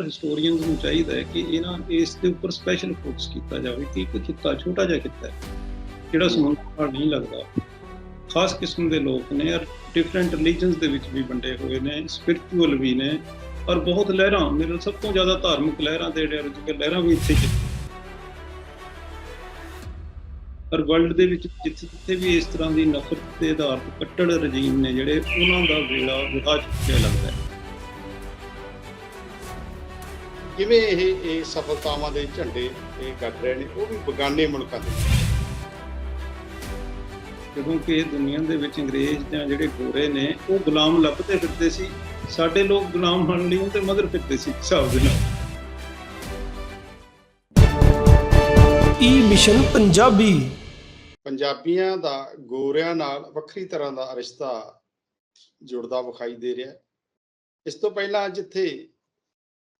ਪਰ ਹਿਸਟੋਰੀਅਨਸ ਨੂੰ ਚਾਹੀਦਾ ਹੈ ਕਿ ਇਹਨਾਂ ਇਸ ਦੇ ਉੱਪਰ ਸਪੈਸ਼ਲ ਫੋਕਸ ਕੀਤਾ ਜਾਵੇ ਕਿ ਇੱਕ ਖਿੱਤਾ ਛੋਟਾ ਜਿਹਾ ਖਿੱਤਾ ਹੈ, ਜਿਹੜਾ ਸਮੁੰਦਰ ਨਹੀਂ ਲੱਗਦਾ। ਖਾਸ ਕਿਸਮ ਦੇ ਲੋਕ ਨੇ ਔਰ ਡਿਫਰੈਂਟ ਰਿਲੀਜਨਸ ਦੇ ਵਿੱਚ ਵੀ ਵੰਡੇ ਹੋਏ ਨੇ ਸਪਿਰਚੁਅਲ ਵੀ ਨੇ ਔਰ ਬਹੁਤ ਲਹਿਰਾਂ, ਮੇਰੇ ਸਭ ਤੋਂ ਜ਼ਿਆਦਾ ਧਾਰਮਿਕ ਲਹਿਰਾਂ ਦੇ ਜਿਹੜੇ ਲਹਿਰਾਂ ਵੀ ਇੱਥੇ ਪਰ ਵਰਲਡ ਦੇ ਵਿੱਚ ਜਿੱਥੇ ਜਿੱਥੇ ਵੀ ਇਸ ਤਰ੍ਹਾਂ ਦੀ ਨਫ਼ਰਤ ਦੇ ਆਧਾਰ ਤੇ ਕੱਟੜ ਰਜੀਮ ਨੇ ਜਿਹੜੇ, ਉਹਨਾਂ ਦਾ ਵੇਲਾ ਵਿਹਾ ਚੁੱਕਿਆ ਲੱਗਦਾ ਹੈ। ਕਿਵੇਂ ਇਹ ਇਹ ਸਫਲਤਾਵਾਂ ਦੇ ਝੰਡੇ ਇਹ ਗੱਡ ਰਹੇ ਨੇ ਉਹ ਵੀ ਬਗਾਨੇ ਮੁਲਕਾਂ ਦੇ ਜਦੋਂ ਕਿ ਇਹ ਦੁਨੀਆ ਦੇ ਵਿੱਚ ਅੰਗਰੇਜ਼ ਜਾਂ ਜਿਹੜੇ ਗੋਰੇ ਨੇ ਉਹ ਗੁਲਾਮ ਲੱਭਦੇ ਫਿਰਦੇ ਸੀ। ਸਾਡੇ ਲੋਕ ਗੁਲਾਮ ਬਣਨ ਲਈ ਉਹਦੇ ਮਗਰ ਫਿਰਦੇ ਸੀ ਹਿਸਾਬ ਦੇ ਨਾਲ। E mission Punjabi. ਪੰਜਾਬੀਆਂ ਦਾ ਗੋਰਿਆਂ ਨਾਲ ਵੱਖਰੀ ਤਰ੍ਹਾਂ ਦਾ ਰਿਸ਼ਤਾ ਜੁੜਦਾ ਵਿਖਾਈ ਦੇ ਰਿਹਾ। ਇਸ ਤੋਂ ਪਹਿਲਾਂ ਜਿੱਥੇ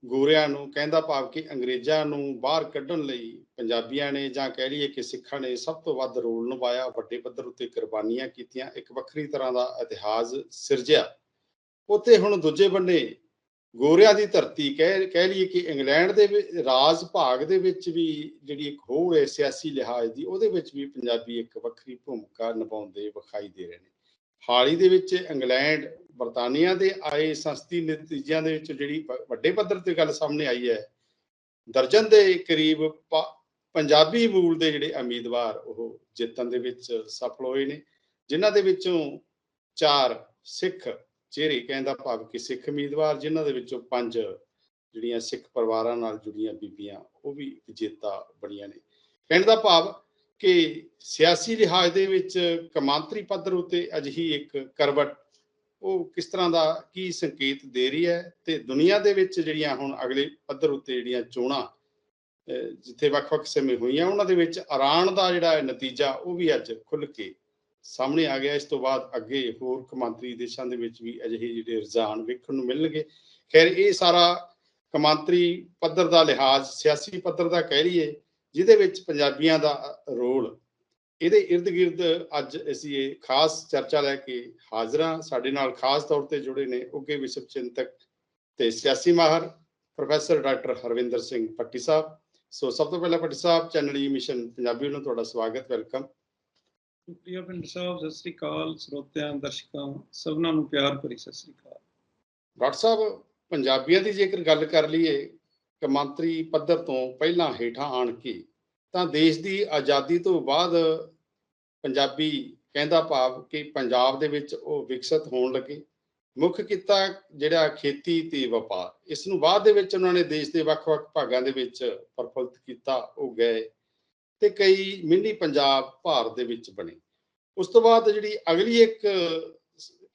ਗੋਰਿਆਂ ਨੂੰ ਕਹਿੰਦਾ ਭਾਵ ਕਿ ਅੰਗਰੇਜ਼ਾਂ ਨੂੰ ਬਾਹਰ ਕੱਢਣ ਲਈ ਪੰਜਾਬੀਆਂ ਨੇ ਜਾਂ ਕਹਿ ਲਈਏ ਕਿ ਸਿੱਖਾਂ ਨੇ ਸਭ ਤੋਂ ਵੱਧ ਰੋਲ ਨਿਭਾਇਆ, ਵੱਡੇ ਪੱਧਰ ਉੱਤੇ ਕੁਰਬਾਨੀਆਂ ਕੀਤੀਆਂ, ਇੱਕ ਵੱਖਰੀ ਤਰ੍ਹਾਂ ਦਾ ਇਤਿਹਾਸ ਸਿਰਜਿਆ। ਉੱਥੇ ਹੁਣ ਦੂਜੇ ਬੰਨੇ ਗੋਰਿਆਂ ਦੀ ਧਰਤੀ ਕਹਿ ਕਹਿ ਲਈਏ ਕਿ ਇੰਗਲੈਂਡ ਦੇ ਰਾਜ ਭਾਗ ਦੇ ਵਿੱਚ ਵੀ ਜਿਹੜੀ ਇੱਕ ਹੋਰ ਹੈ ਸਿਆਸੀ ਲਿਹਾਜ਼ ਦੀ, ਉਹਦੇ ਵਿੱਚ ਵੀ ਪੰਜਾਬੀ ਇੱਕ ਵੱਖਰੀ ਭੂਮਿਕਾ ਨਿਭਾਉਂਦੇ, ਵਿਖਾਈ ਦੇ ਰਹੇ ਨੇ। ਹਾਲ ਹੀ ਦੇ ਵਿੱਚ ਇੰਗਲੈਂਡ ਬਰਤਾਨੀਆ ਦੇ ਆਏ ਸੰਸਦੀ ਨਤੀਜਿਆਂ ਦੇ ਵਿੱਚ ਜਿਹੜੀ ਵੱਡੇ ਪੱਧਰ ਤੇ ਗੱਲ ਸਾਹਮਣੇ ਆਈ ਹੈ, ਦਰਜਨ ਦੇ ਕਰੀਬ ਪੰਜਾਬੀ ਮੂਲ ਦੇ ਜਿਹੜੇ ਉਮੀਦਵਾਰ ਉਹ ਜਿੱਤਣ ਦੇ ਵਿੱਚ ਸਫਲ ਹੋਏ ਨੇ, ਜਿਨ੍ਹਾਂ ਦੇ ਵਿੱਚੋਂ ਚਾਰ ਸਿੱਖ ਚਿਹਰੇ ਕਹਿੰਦਾ ਭਾਵ ਕਿ ਸਿੱਖ ਉਮੀਦਵਾਰ, ਜਿਨ੍ਹਾਂ ਦੇ ਵਿੱਚੋਂ ਪੰਜ ਜਿਹੜੀਆਂ ਸਿੱਖ ਪਰਿਵਾਰਾਂ ਨਾਲ ਜੁੜੀਆਂ ਬੀਬੀਆਂ, ਉਹ ਵੀ ਵਿਜੇਤਾ ਬਣੀਆਂ ਨੇ। ਕਹਿਣ ਦਾ ਭਾਵ ਕਿ ਸਿਆਸੀ ਲਿਹਾਜ਼ ਦੇ ਵਿੱਚ ਕਮਾਂਤਰੀ ਪੱਧਰ ਉਤੇ ਅਜਿਹੀ ਇੱਕ ਕਰਵਟ ਉਹ ਕਿਸ ਤਰ੍ਹਾਂ ਦਾ ਕੀ ਸੰਕੇਤ ਦੇ ਰਹੀ ਹੈ ਤੇ ਦੁਨੀਆ ਦੇ ਵਿੱਚ ਜਿਹੜੀਆਂ ਹੁਣ ਅਗਲੇ ਪੱਧਰ ਉੱਤੇ ਜਿਹੜੀਆਂ ਚੋਣਾਂ ਜਿੱਥੇ ਵੱਖ-ਵੱਖ ਸਮੇਂ ਹੋਈਆਂ, ਉਹਨਾਂ ਦੇ ਵਿੱਚ ਇਰਾਨ ਦਾ ਜਿਹੜਾ ਨਤੀਜਾ, ਉਹ ਵੀ ਅੱਜ ਖੁੱਲ ਕੇ ਸਾਹਮਣੇ ਆ ਗਿਆ। ਇਸ ਤੋਂ ਬਾਅਦ ਅੱਗੇ ਹੋਰ ਕਮਾਂਤਰੀ ਦੇਸ਼ਾਂ ਦੇ ਵਿੱਚ ਵੀ ਅਜਿਹੇ ਜਿਹੜੇ ਰੁਝਾਨ ਵੇਖਣ ਨੂੰ ਮਿਲਣਗੇ। ਖੈਰ, ਇਹ ਸਾਰਾ ਕਮਾਂਤਰੀ ਪੱਧਰ ਦਾ ਲਿਹਾਜ਼, ਸਿਆਸੀ ਪੱਧਰ ਦਾ ਕਹਿ ਲਈਏ, ਜਿਹਦੇ ਵਿੱਚ ਪੰਜਾਬੀਆਂ ਦਾ ਰੋਲ ਇਹਦੇ ਇਰਦ ਗਿਰਦ ਅੱਜ ਅਸੀਂ ਇਹ ਖਾਸ ਚਰਚਾ ਲੈ ਕੇ ਹਾਜ਼ਰਾਂ ਸਾਡੇ ਨਾਲ ਖਾਸ ਤੌਰ ਤੇ ਜੁੜੇ ਨੇ ਉੱਗੇ ਵਿਸ਼ਵ ਚਿੰਤਕ ਤੇ ਸਿਆਸੀ ਮਾਹਰ professor doctor Harvinder Singh Patti Sahib. So ਸਭ ਤੋਂ ਪਹਿਲਾਂ Patti Sahib channel E mission Punjabi ਨੂੰ ਤੁਹਾਡਾ ਸਵਾਗਤ ਵੈਲਕਮ। ਪ੍ਰਿਆ ਪਿੰਡ ਸਾਹਿਬ ਸਤਿ ਸ੍ਰੀ ਅਕਾਲ। ਸਰੋਤਿਆਂ ਦਰਸ਼ਕਾਂ ਸਭਨਾਂ ਨੂੰ ਪਿਆਰ ਭਰੀ ਸਤਿ ਸ੍ਰੀ ਅਕਾਲ। ਡਾਕਟਰ ਸਾਹਿਬ ਪੰਜਾਬੀਆਂ ਦੀ ਜੇਕਰ ਗੱਲ ਕਰ ਲਈਏ ਕਮਾਂਤਰੀ ਪੱਧਰ ਤੋਂ ਪਹਿਲਾਂ ਹੇਠਾਂ ਆਣ ਕੇ ਤਾਂ ਦੇਸ਼ ਦੀ ਆਜ਼ਾਦੀ ਤੋਂ ਬਾਅਦ ਪੰਜਾਬੀ ਕਹਿੰਦਾ ਭਾਵ ਕਿ ਪੰਜਾਬ ਦੇ ਵਿੱਚ ਉਹ ਵਿਕਸਿਤ ਹੋਣ ਲੱਗੇ। ਮੁੱਖ ਕਿੱਤਾ ਜਿਹੜਾ ਖੇਤੀ ਤੇ ਵਪਾਰ ਇਸ ਨੂੰ ਬਾਅਦ ਦੇ ਵਿੱਚ ਉਹਨਾਂ ਨੇ ਦੇਸ਼ ਦੇ ਵੱਖ-ਵੱਖ ਭਾਗਾਂ ਦੇ ਵਿੱਚ ਪ੍ਰਫੁੱਲਤ ਕੀਤਾ, ਉਹ ਗਏ ਤੇ ਕਈ ਮਿੰਨੀ ਪੰਜਾਬ ਭਾਰਤ ਦੇ ਵਿੱਚ ਬਣੇ। ਉਸ ਤੋਂ ਬਾਅਦ ਜਿਹੜੀ ਅਗਲੀ ਇੱਕ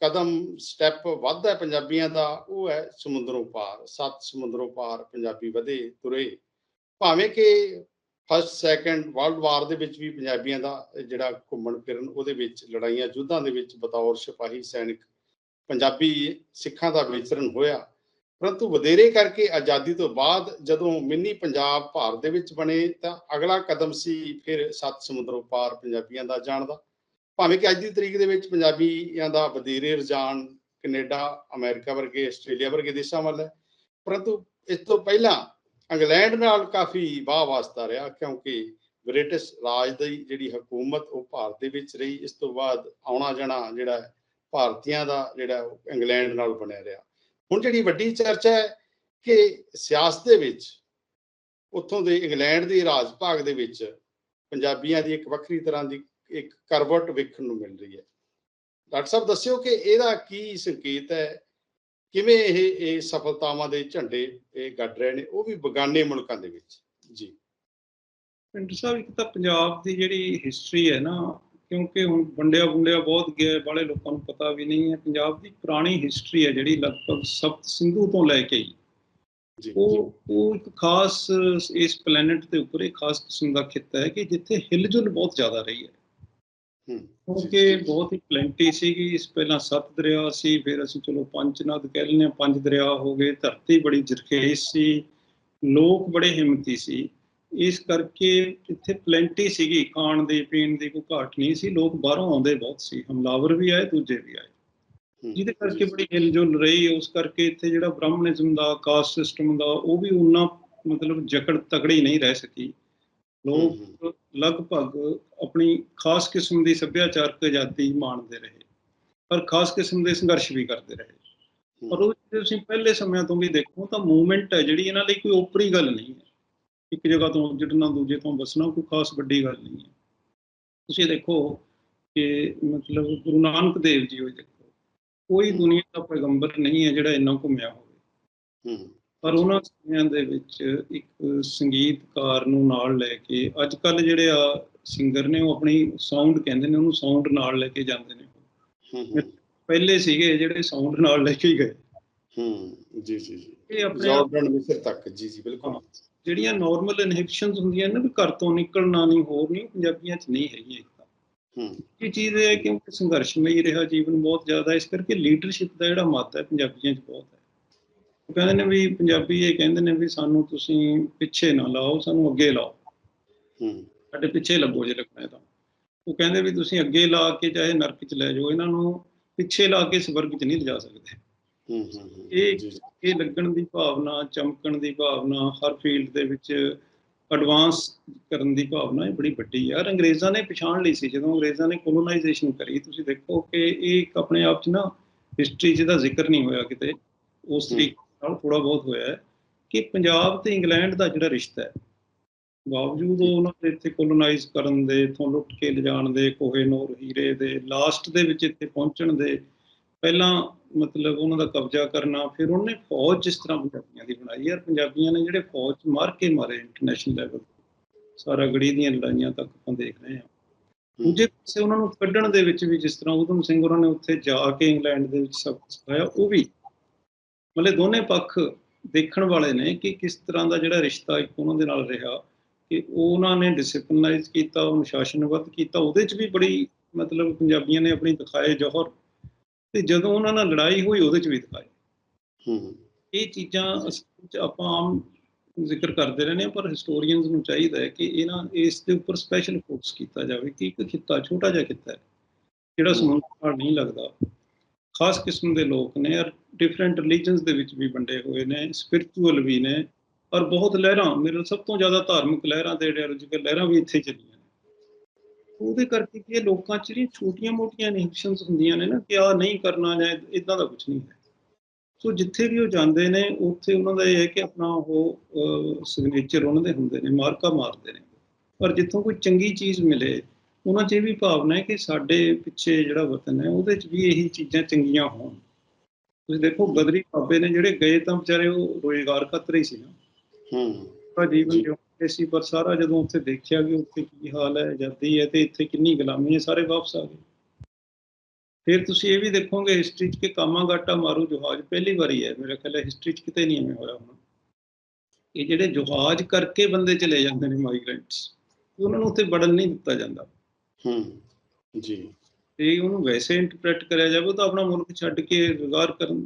ਕਦਮ ਸਟੈਪ ਵੱਧਦਾ ਪੰਜਾਬੀਆਂ ਦਾ, ਉਹ ਹੈ ਸਮੁੰਦਰੋਂ ਪਾਰ, ਸੱਤ ਸਮੁੰਦਰੋਂ ਪਾਰ ਪੰਜਾਬੀ ਵਧੇ, ਤੁਰੇ। ਭਾਵੇਂ ਕਿ ਫਸਟ ਸੈਕੰਡ ਵਰਲਡ ਵਾਰ ਦੇ ਵਿੱਚ ਵੀ ਪੰਜਾਬੀਆਂ ਦਾ ਜਿਹੜਾ ਘੁੰਮਣ ਫਿਰਨ ਉਹਦੇ ਵਿੱਚ ਲੜਾਈਆਂ, ਯੁੱਧਾਂ ਦੇ ਵਿੱਚ ਬਤੌਰ ਸਿਪਾਹੀ ਸੈਨਿਕ, ਪੰਜਾਬੀ ਸਿੱਖਾਂ ਦਾ ਵਿਚਰਨ ਹੋਇਆ। ਪਰੰਤੂ ਵਧੇਰੇ ਕਰਕੇ ਆਜ਼ਾਦੀ ਤੋਂ ਬਾਅਦ ਜਦੋਂ ਮਿੰਨੀ ਪੰਜਾਬ ਭਾਰਤ ਦੇ ਵਿੱਚ ਬਣੇ ਤਾਂ ਅਗਲਾ ਕਦਮ ਸੀ ਫਿਰ ਸੱਤ ਸਮੁੰਦਰੋਂ ਪਾਰ ਪੰਜਾਬੀਆਂ ਦਾ ਜਾਣ ਦਾ। ਭਾਵੇਂ ਕਿ ਅੱਜ ਦੀ ਤਰੀਕ ਦੇ ਵਿੱਚ ਪੰਜਾਬੀਆਂ ਦਾ ਵਧੇਰੇ ਰੁਝਾਨ ਕੈਨੇਡਾ, ਅਮਰੀਕਾ ਵਰਗੇ, ਆਸਟ੍ਰੇਲੀਆ ਵਰਗੇ ਦੇਸ਼ਾਂ ਵੱਲ ਹੈ, ਪਰੰਤੂ ਇਸ ਤੋਂ ਪਹਿਲਾਂ ਇੰਗਲੈਂਡ ਨਾਲ ਕਾਫੀ ਵਾਹ ਵਾਸਤਾ ਰਿਹਾ, ਕਿਉਂਕਿ ਬ੍ਰਿਟਿਸ਼ ਰਾਜ ਦੀ ਜਿਹੜੀ ਹਕੂਮਤ ਉਹ ਭਾਰਤ ਦੇ ਵਿੱਚ ਰਹੀ, ਇਸ ਤੋਂ ਬਾਅਦ ਆਉਣਾ ਜਾਣਾ ਜਿਹੜਾ ਭਾਰਤੀਆਂ ਦਾ ਜਿਹੜਾ ਇੰਗਲੈਂਡ ਨਾਲ ਬਣਿਆ ਰਿਹਾ। ਹੁਣ ਜਿਹੜੀ ਵੱਡੀ ਚਰਚਾ ਹੈ ਕਿ ਸਿਆਸਤ ਦੇ ਵਿੱਚ, ਉੱਥੋਂ ਦੇ ਇੰਗਲੈਂਡ ਦੇ ਰਾਜ ਭਾਗ ਦੇ ਵਿੱਚ ਪੰਜਾਬੀਆਂ ਦੀ ਇੱਕ ਵੱਖਰੀ ਤਰ੍ਹਾਂ ਦੀ ਇੱਕ ਕਰਵਟ ਵੇਖਣ ਨੂੰ ਮਿਲ ਰਹੀ ਹੈ। ਡਾਕਟਰ ਸਾਹਿਬ, ਦੱਸਿਓ ਕਿ ਇਹਦਾ ਕੀ ਸੰਕੇਤ ਹੈ ਕਿਵੇਂ ਇਹ ਇਹ ਸਫਲਤਾਵਾਂ ਦੇ ਝੰਡੇ ਇਹ ਗੱਡ ਰਹੇ ਨੇ ਉਹ ਵੀ ਬਗਾਨੇ ਮੁਲਕਾਂ ਦੇ ਵਿੱਚ। ਜੀ। ਪਿੰਡ ਸਾਹਿਬ ਇੱਕ ਤਾਂ ਪੰਜਾਬ ਦੀ ਜਿਹੜੀ ਹਿਸਟਰੀ ਹੈ ਨਾ ਕਿਉਂਕਿ ਹੁਣ ਵੰਡਿਆ ਵੁੰਡਿਆ ਬਹੁਤ ਗਿਆ ਬਾਲੇ ਲੋਕਾਂ ਨੂੰ ਪਤਾ ਵੀ ਨਹੀਂ ਹੈ। ਪੰਜਾਬ ਦੀ ਪੁਰਾਣੀ ਹਿਸਟਰੀ ਹੈ ਜਿਹੜੀ ਲਗਭਗ ਸਪਤ ਸਿੰਧੂ ਤੋਂ ਲੈ ਕੇ ਹੀ। ਜੀ ਉਹ ਉਹ ਇੱਕ ਖਾਸ ਇਸ ਪਲੈਨਟ ਦੇ ਉੱਪਰ ਇੱਕ ਖਾਸ ਕਿਸਮ ਦਾ ਖਿੱਤਾ ਹੈ ਕਿ ਜਿੱਥੇ ਹਿਲਜੁਲ ਬਹੁਤ ਜ਼ਿਆਦਾ ਰਹੀ ਹੂੰ। ਕਿਉਂਕਿ ਬਹੁਤ ਹੀ ਪਲੈਂਟੀ ਸੀਗੀ ਇਸ ਪਹਿਲਾਂ ਸੱਤ ਦਰਿਆ ਸੀ ਫਿਰ ਅਸੀਂ ਚਲੋ ਪੰਜ ਨਦ ਕਹਿ ਲੈਂਦੇ ਹਾਂ ਪੰਜ ਦਰਿਆ ਹੋ ਗਏ ਧਰਤੀ ਬੜੀ ਜ਼ਰਖੇਜ਼ ਸੀ ਲੋਕ ਬੜੇ ਹਿੰਮਤੀ ਸੀ। ਇਸ ਕਰਕੇ ਇੱਥੇ ਪਲੈਂਟੀ ਸੀਗੀ ਖਾਣ ਦੇ ਪੀਣ ਦੀ ਕੋਈ ਘਾਟ ਨਹੀਂ ਸੀ ਲੋਕ ਬਾਹਰੋਂ ਆਉਂਦੇ ਬਹੁਤ ਸੀ ਹਮਲਾਵਰ ਵੀ ਆਏ ਦੂਜੇ ਵੀ ਆਏ। ਜਿਹਦੇ ਕਰਕੇ ਬੜੀ ਹਿਲਜੁਲ ਰਹੀ ਉਸ ਕਰਕੇ ਇੱਥੇ ਜਿਹੜਾ ਬ੍ਰਾਹਮਣਿਜ਼ਮ ਦਾ ਕਾਸਟ ਸਿਸਟਮ ਦਾ ਉਹ ਵੀ ਉਨਾ ਮਤਲਬ ਜਕੜ ਤਕੜੀ ਨਹੀਂ ਰਹਿ ਸਕੀ। ਲੋਕ ਲਗਭਗ ਆਪਣੀ ਖਾਸ ਕਿਸਮ ਦੀ ਸੱਭਿਆਚਾਰਕ ਆਜ਼ਾਦੀ ਮਾਣਦੇ ਰਹੇ ਪਰ ਖਾਸ ਕਿਸਮ ਦੇ ਸੰਘਰਸ਼ ਵੀ ਕਰਦੇ ਰਹੇ। ਪਰ ਉਹ ਜੇ ਤੁਸੀਂ ਪਹਿਲੇ ਸਮਿਆਂ ਤੋਂ ਵੀ ਦੇਖੋ ਤਾਂ ਮੂਵਮੈਂਟ ਹੈ ਜਿਹੜੀ ਇਹਨਾਂ ਲਈ ਕੋਈ ਓਪਰੀ ਗੱਲ ਨਹੀਂ ਹੈ। ਇੱਕ ਜਗ੍ਹਾ ਤੋਂ ਜਿੱਟਣਾ ਦੂਜੇ ਤੋਂ ਬਸਣਾ ਕੋਈ ਖਾਸ ਵੱਡੀ ਗੱਲ ਨਹੀਂ ਹੈ। ਤੁਸੀਂ ਦੇਖੋ ਕਿ ਮਤਲਬ ਗੁਰੂ ਨਾਨਕ ਦੇਵ ਜੀ ਹੋਏ ਦੇਖੋ ਕੋਈ ਦੁਨੀਆ ਦਾ ਪੈਗੰਬਰ ਨਹੀਂ ਹੈ ਜਿਹੜਾ ਇੰਨਾ ਘੁੰਮਿਆ ਹੋਵੇ। ਹੂੰ, ਪਰ ਉਹਨਾਂ ਸਮਿਆਂ ਦੇ ਵਿੱਚ ਇੱਕ ਸੰਗੀਤਕਾਰ ਨੂੰ ਨਾਲ ਲੈ ਕੇ ਅੱਜ ਕੱਲ ਜਿਹੜੇ ਆ ਸਿੰਗਰ ਨੇ ਉਹ ਆਪਣੀ ਸਾਊਂਡ ਕਹਿੰਦੇ ਨੇ ਉਹਨੂੰ ਸਾਊਂਡ ਨਾਲ ਲੈ ਕੇ ਜਾਂਦੇ ਨੇ। ਪਹਿਲੇ ਸੀਗੇ ਜਿਹੜੇ ਸਾਊਂਡ ਨਾਲ ਲੈ ਕੇ ਹੀ ਗਏ। ਹੂੰ, ਜੀ ਜੀ ਜੀ। ਇਹ ਆਪਣੇ ਆਪ ਜਾਰਡਨ ਮਿਸਰ ਤੱਕ ਜੀ ਜੀ ਬਿਲਕੁਲ। ਜਿਹੜੀਆਂ ਨਾਰਮਲ ਇਨਹਿਬਿਸ਼ਨਸ ਹੁੰਦੀਆਂ ਨੇ ਵੀ ਘਰ ਤੋਂ ਨਿਕਲਣਾ ਨਹੀਂ ਹੋਰ ਨਹੀਂ ਪੰਜਾਬੀਆਂ 'ਚ ਨਹੀਂ ਹੈਗੀਆਂ ਇੱਕ ਤਾਂ। ਹੂੰ। ਇਹ ਚੀਜ਼ ਹੈ ਕਿਉਂਕਿ ਸੰਘਰਸ਼ਮਈ ਰਿਹਾ ਜੀਵਨ ਬਹੁਤ ਜ਼ਿਆਦਾ ਇਸ ਕਰਕੇ ਲੀਡਰਸ਼ਿਪ ਦਾ ਜਿਹੜਾ ਮੱਤ ਹੈ ਪੰਜਾਬੀਆਂ 'ਚ ਬਹੁਤ ਉਹ ਕਹਿੰਦੇ ਨੇ ਵੀ ਪੰਜਾਬੀ ਇਹ ਕਹਿੰਦੇ ਨੇ ਵੀ ਸਾਨੂੰ ਤੁਸੀਂ ਪਿੱਛੇ ਨਾ ਲਾਓ ਸਾਨੂੰ ਅੱਗੇ ਲਾਓ। ਹੂੰ। ਸਾਡੇ ਪਿੱਛੇ ਲੱਗੋ ਜੇ ਲੱਗਣਾ ਹੈ ਤਾਂ। ਉਹ ਕਹਿੰਦੇ ਵੀ ਤੁਸੀਂ ਅੱਗੇ ਲਾ ਕੇ ਚਾਹੇ ਨਰਕ 'ਚ ਲੈ ਜਾਓ ਇਹਨਾਂ ਨੂੰ ਪਿੱਛੇ ਲਾ ਕੇ ਸਵਰਗ 'ਚ ਨਹੀਂ ਲਿਜਾ ਸਕਦੇ। ਹੂੰ ਹੂੰ, ਇਹ- ਇਹ ਲੱਗਣ ਦੀ ਭਾਵਨਾ ਚਮਕਣ ਦੀ ਭਾਵਨਾ ਹਰ ਫੀਲਡ ਦੇ ਵਿੱਚ ਐਡਵਾਂਸ ਕਰਨ ਦੀ ਭਾਵਨਾ ਇਹ ਬੜੀ ਵੱਡੀ ਹੈ ਔਰ ਅੰਗਰੇਜ਼ਾਂ ਨੇ ਪਛਾਣ ਲਈ ਸੀ ਜਦੋਂ ਅੰਗਰੇਜ਼ਾਂ ਨੇ ਕੋਲੋਨਾਈਜੇਸ਼ਨ ਕਰੀ ਤੁਸੀਂ ਦੇਖੋ ਕਿ ਇਹ ਇੱਕ ਆਪਣੇ ਆਪ 'ਚ ਨਾ ਹਿਸਟਰੀ 'ਚ ਦਾ ਜ਼ਿਕਰ ਨਹੀਂ ਹੋਇਆ ਕਿਤੇ। ਉਸ। ਤਰੀਕੇ ਨਾਲ ਥੋੜਾ ਬਹੁਤ ਹੋਇਆ ਹੈ ਕਿ ਪੰਜਾਬ ਤੇ ਇੰਗਲੈਂਡ ਦਾ ਜਿਹੜਾ ਰਿਸ਼ਤਾ ਹੈ, ਬਾਵਜੂਦ ਉਹਨਾਂ ਦੇ ਇੱਥੇ ਕੋਲੋਨਾਈਜ਼ ਕਰਨ ਦੇ, ਇਥੋਂ ਲੁੱਟ ਕੇ ਲਿਜਾਣ ਦੇ ਕੋਹੇਨੂਰ ਹੀਰੇ ਦੇ ਲਾਸਟ ਦੇ ਵਿੱਚ ਇੱਥੇ ਪਹੁੰਚਣ ਦੇ, ਪਹਿਲਾਂ ਮਤਲਬ ਉਹਨਾਂ ਦਾ ਕਬਜ਼ਾ ਕਰਨਾ, ਫਿਰ ਉਹਨੇ ਫੌਜ ਜਿਸ ਤਰ੍ਹਾਂ ਪੰਜਾਬੀਆਂ ਦੀ ਬਣਾਈ ਯਾਰ ਪੰਜਾਬੀਆਂ ਨੇ ਜਿਹੜੇ ਫੌਜ ਮਾਰ ਕੇ ਮਾਰੇ ਇੰਟਰਨੈਸ਼ਨਲ ਲੈਵਲ ਸਾਰਾ ਗੜੀ ਦੀਆਂ ਲੜਾਈਆਂ ਤੱਕ ਆਪਾਂ ਦੇਖ ਰਹੇ ਹਾਂ। ਦੂਜੇ ਪਾਸੇ ਉਹਨਾਂ ਨੂੰ ਕੱਢਣ ਦੇ ਵਿੱਚ ਵੀ ਜਿਸ ਤਰ੍ਹਾਂ ਉਦਮ ਸਿੰਘ ਉਹਨਾਂ ਨੇ ਉੱਥੇ ਜਾ ਕੇ ਇੰਗਲੈਂਡ ਦੇ ਵਿੱਚ ਸਭ ਸਿਖਾਇਆ, ਉਹ ਵੀ ਮਤਲਬ ਦੋਨੇ ਪੱਖ ਦੇਖਣ ਵਾਲੇ ਨੇ ਕਿ ਕਿਸ ਤਰ੍ਹਾਂ ਦਾ ਜਿਹੜਾ ਰਿਸ਼ਤਾ ਇੱਕ ਉਹਨਾਂ ਦੇ ਨਾਲ ਰਿਹਾ ਕਿ ਉਹਨਾਂ ਨੇ ਡਿਸਪਲਿਨਾਈਜ਼ ਕੀਤਾ ਅਨੁਸ਼ਾਸਨਬੱਧ ਕੀਤਾ ਉਹਦੇ 'ਚ ਵੀ ਬੜੀ ਮਤਲਬ ਪੰਜਾਬੀਆਂ ਨੇ ਆਪਣੀ ਦਿਖਾਏ ਜੋਹਰ। ਤੇ ਜਦੋਂ ਉਹਨਾਂ ਨਾਲ ਲੜਾਈ ਹੋਈ ਉਹਦੇ 'ਚ ਵੀ ਦਿਖਾਏ। ਹੂੰ ਇਹ ਚੀਜ਼ਾਂ ਆਪਾਂ ਆਮ ਜ਼ਿਕਰ ਕਰਦੇ ਰਹਿੰਦੇ ਹਾਂ ਪਰ ਹਿਸਟੋਰੀਅਨਸ ਨੂੰ ਚਾਹੀਦਾ ਹੈ ਕਿ ਇਹਨਾਂ ਇਸ ਦੇ ਉੱਪਰ ਸਪੈਸ਼ਲ ਫੋਕਸ ਕੀਤਾ ਜਾਵੇ ਕਿ ਇੱਕ ਖਿੱਤਾ ਛੋਟਾ ਜਿਹਾ ਖਿੱਤਾ ਹੈ ਜਿਹੜਾ। ਸਮੁੰਦਰ ਨਾਲ ਨਹੀਂ ਲੱਗਦਾ। ਖਾਸ ਕਿਸਮ ਦੇ ਲੋਕ ਨੇ ਔਰ ਡਿਫਰੈਂਟ ਰਿਲੀਜਨਸ ਦੇ ਵਿੱਚ ਵੀ ਵੰਡੇ ਹੋਏ ਨੇ ਸਪਿਰਚੁਅਲ ਵੀ ਨੇ ਔਰ ਬਹੁਤ ਲਹਿਰਾਂ, ਮੇਰੇ ਸਭ ਤੋਂ ਜ਼ਿਆਦਾ ਧਾਰਮਿਕ ਲਹਿਰਾਂ ਤੇ ਆਈਡੀਓਲੋਜੀਕਲ ਲਹਿਰਾਂ ਵੀ ਇੱਥੇ ਚੱਲੀਆਂ ਨੇ। ਉਹਦੇ ਕਰਕੇ ਕਿ ਲੋਕਾਂ 'ਚ ਜਿਹੜੀਆਂ ਛੋਟੀਆਂ-ਮੋਟੀਆਂ ਇਨਹਿਬਿਸ਼ਨਸ ਹੁੰਦੀਆਂ ਨੇ ਨਾ ਕਿ ਆ ਨਹੀਂ ਕਰਨਾ ਜਾਂ ਇਦਾਂ ਦਾ ਕੁਝ ਨਹੀਂ ਹੈ। ਸੋ ਜਿੱਥੇ ਵੀ ਉਹ ਜਾਂਦੇ ਨੇ, ਉੱਥੇ ਉਹਨਾਂ ਦਾ ਇਹ ਹੈ ਕਿ ਆਪਣਾ ਉਹ ਸਿਗਨੇਚਰ ਉਹਨਾਂ ਦੇ ਹੁੰਦੇ ਨੇ, ਮਾਰਕਾ ਮਾਰਦੇ ਨੇ। ਪਰ ਜਿੱਥੋਂ ਕੋਈ ਚੰਗੀ ਚੀਜ਼ ਮਿਲੇ ਉਹਨਾਂ 'ਚ ਇਹ ਵੀ ਭਾਵਨਾ ਹੈ ਕਿ ਸਾਡੇ ਪਿੱਛੇ ਜਿਹੜਾ ਵਤਨ ਹੈ ਉਹਦੇ 'ਚ ਵੀ ਇਹੀ ਚੀਜ਼ਾਂ ਚੰਗੀਆਂ ਹੋਣ। ਤੁਸੀਂ ਦੇਖੋ ਗਦਰੀ ਬਾਬੇ ਨੇ ਜਿਹੜੇ ਗਏ ਤਾਂ ਵਿਚਾਰੇ ਉਹ ਰੋਜ਼ਗਾਰ ਖਾਤਰ ਹੀ ਸੀ ਨਾ। ਹੂੰ। ਉਹਦਾ ਜੀਵਨ ਜੀ। ਜਿਉਂਦੇ ਸੀ ਪਰ ਸਾਰਾ ਜਦੋਂ ਉੱਥੇ ਦੇਖਿਆ ਕਿ ਉੱਥੇ ਕੀ ਹਾਲ ਹੈ ਆਜ਼ਾਦੀ ਹੈ ਤੇ ਇੱਥੇ ਕਿੰਨੀ ਗੁਲਾਮੀ ਹੈ ਸਾਰੇ ਵਾਪਸ ਆ ਗਏ। ਫਿਰ ਤੁਸੀਂ ਇਹ ਵੀ ਦੇਖੋਗੇ ਹਿਸਟਰੀ 'ਚ ਕਿ ਕਾਮਾਗਾਟਾ ਮਾਰੂ ਜਹਾਜ਼ ਪਹਿਲੀ ਵਾਰੀ ਹੈ ਮੇਰਾ ਖਿਆਲ ਹੈ ਹਿਸਟਰੀ 'ਚ ਕਿਤੇ ਨਹੀਂ ਐਵੇਂ ਹੋਇਆ ਹੋਣਾ। ਇਹ ਜਿਹੜੇ ਜਹਾਜ਼ ਕਰਕੇ ਬੰਦੇ ਚਲੇ ਜਾਂਦੇ ਨੇ ਮਾਈਗ੍ਰੈਂਟਸ ਉਹਨਾਂ ਨੂੰ ਉੱਥੇ ਵੜਨ ਨਹੀਂ ਦਿੱਤਾ ਜਾਂਦਾ। ਹੂੰ ਜੀ। ਤੇ ਉਹਨੂੰ ਵੈਸੇ ਇੰਟਰਪ੍ਰੈਟ ਕਰਿਆ ਜਾਵੇ ਤਾਂ ਆਪਣਾ ਮੁਲਕ ਛੱਡ ਕੇ ਰੁਜ਼ਗਾਰ ਕਰਨ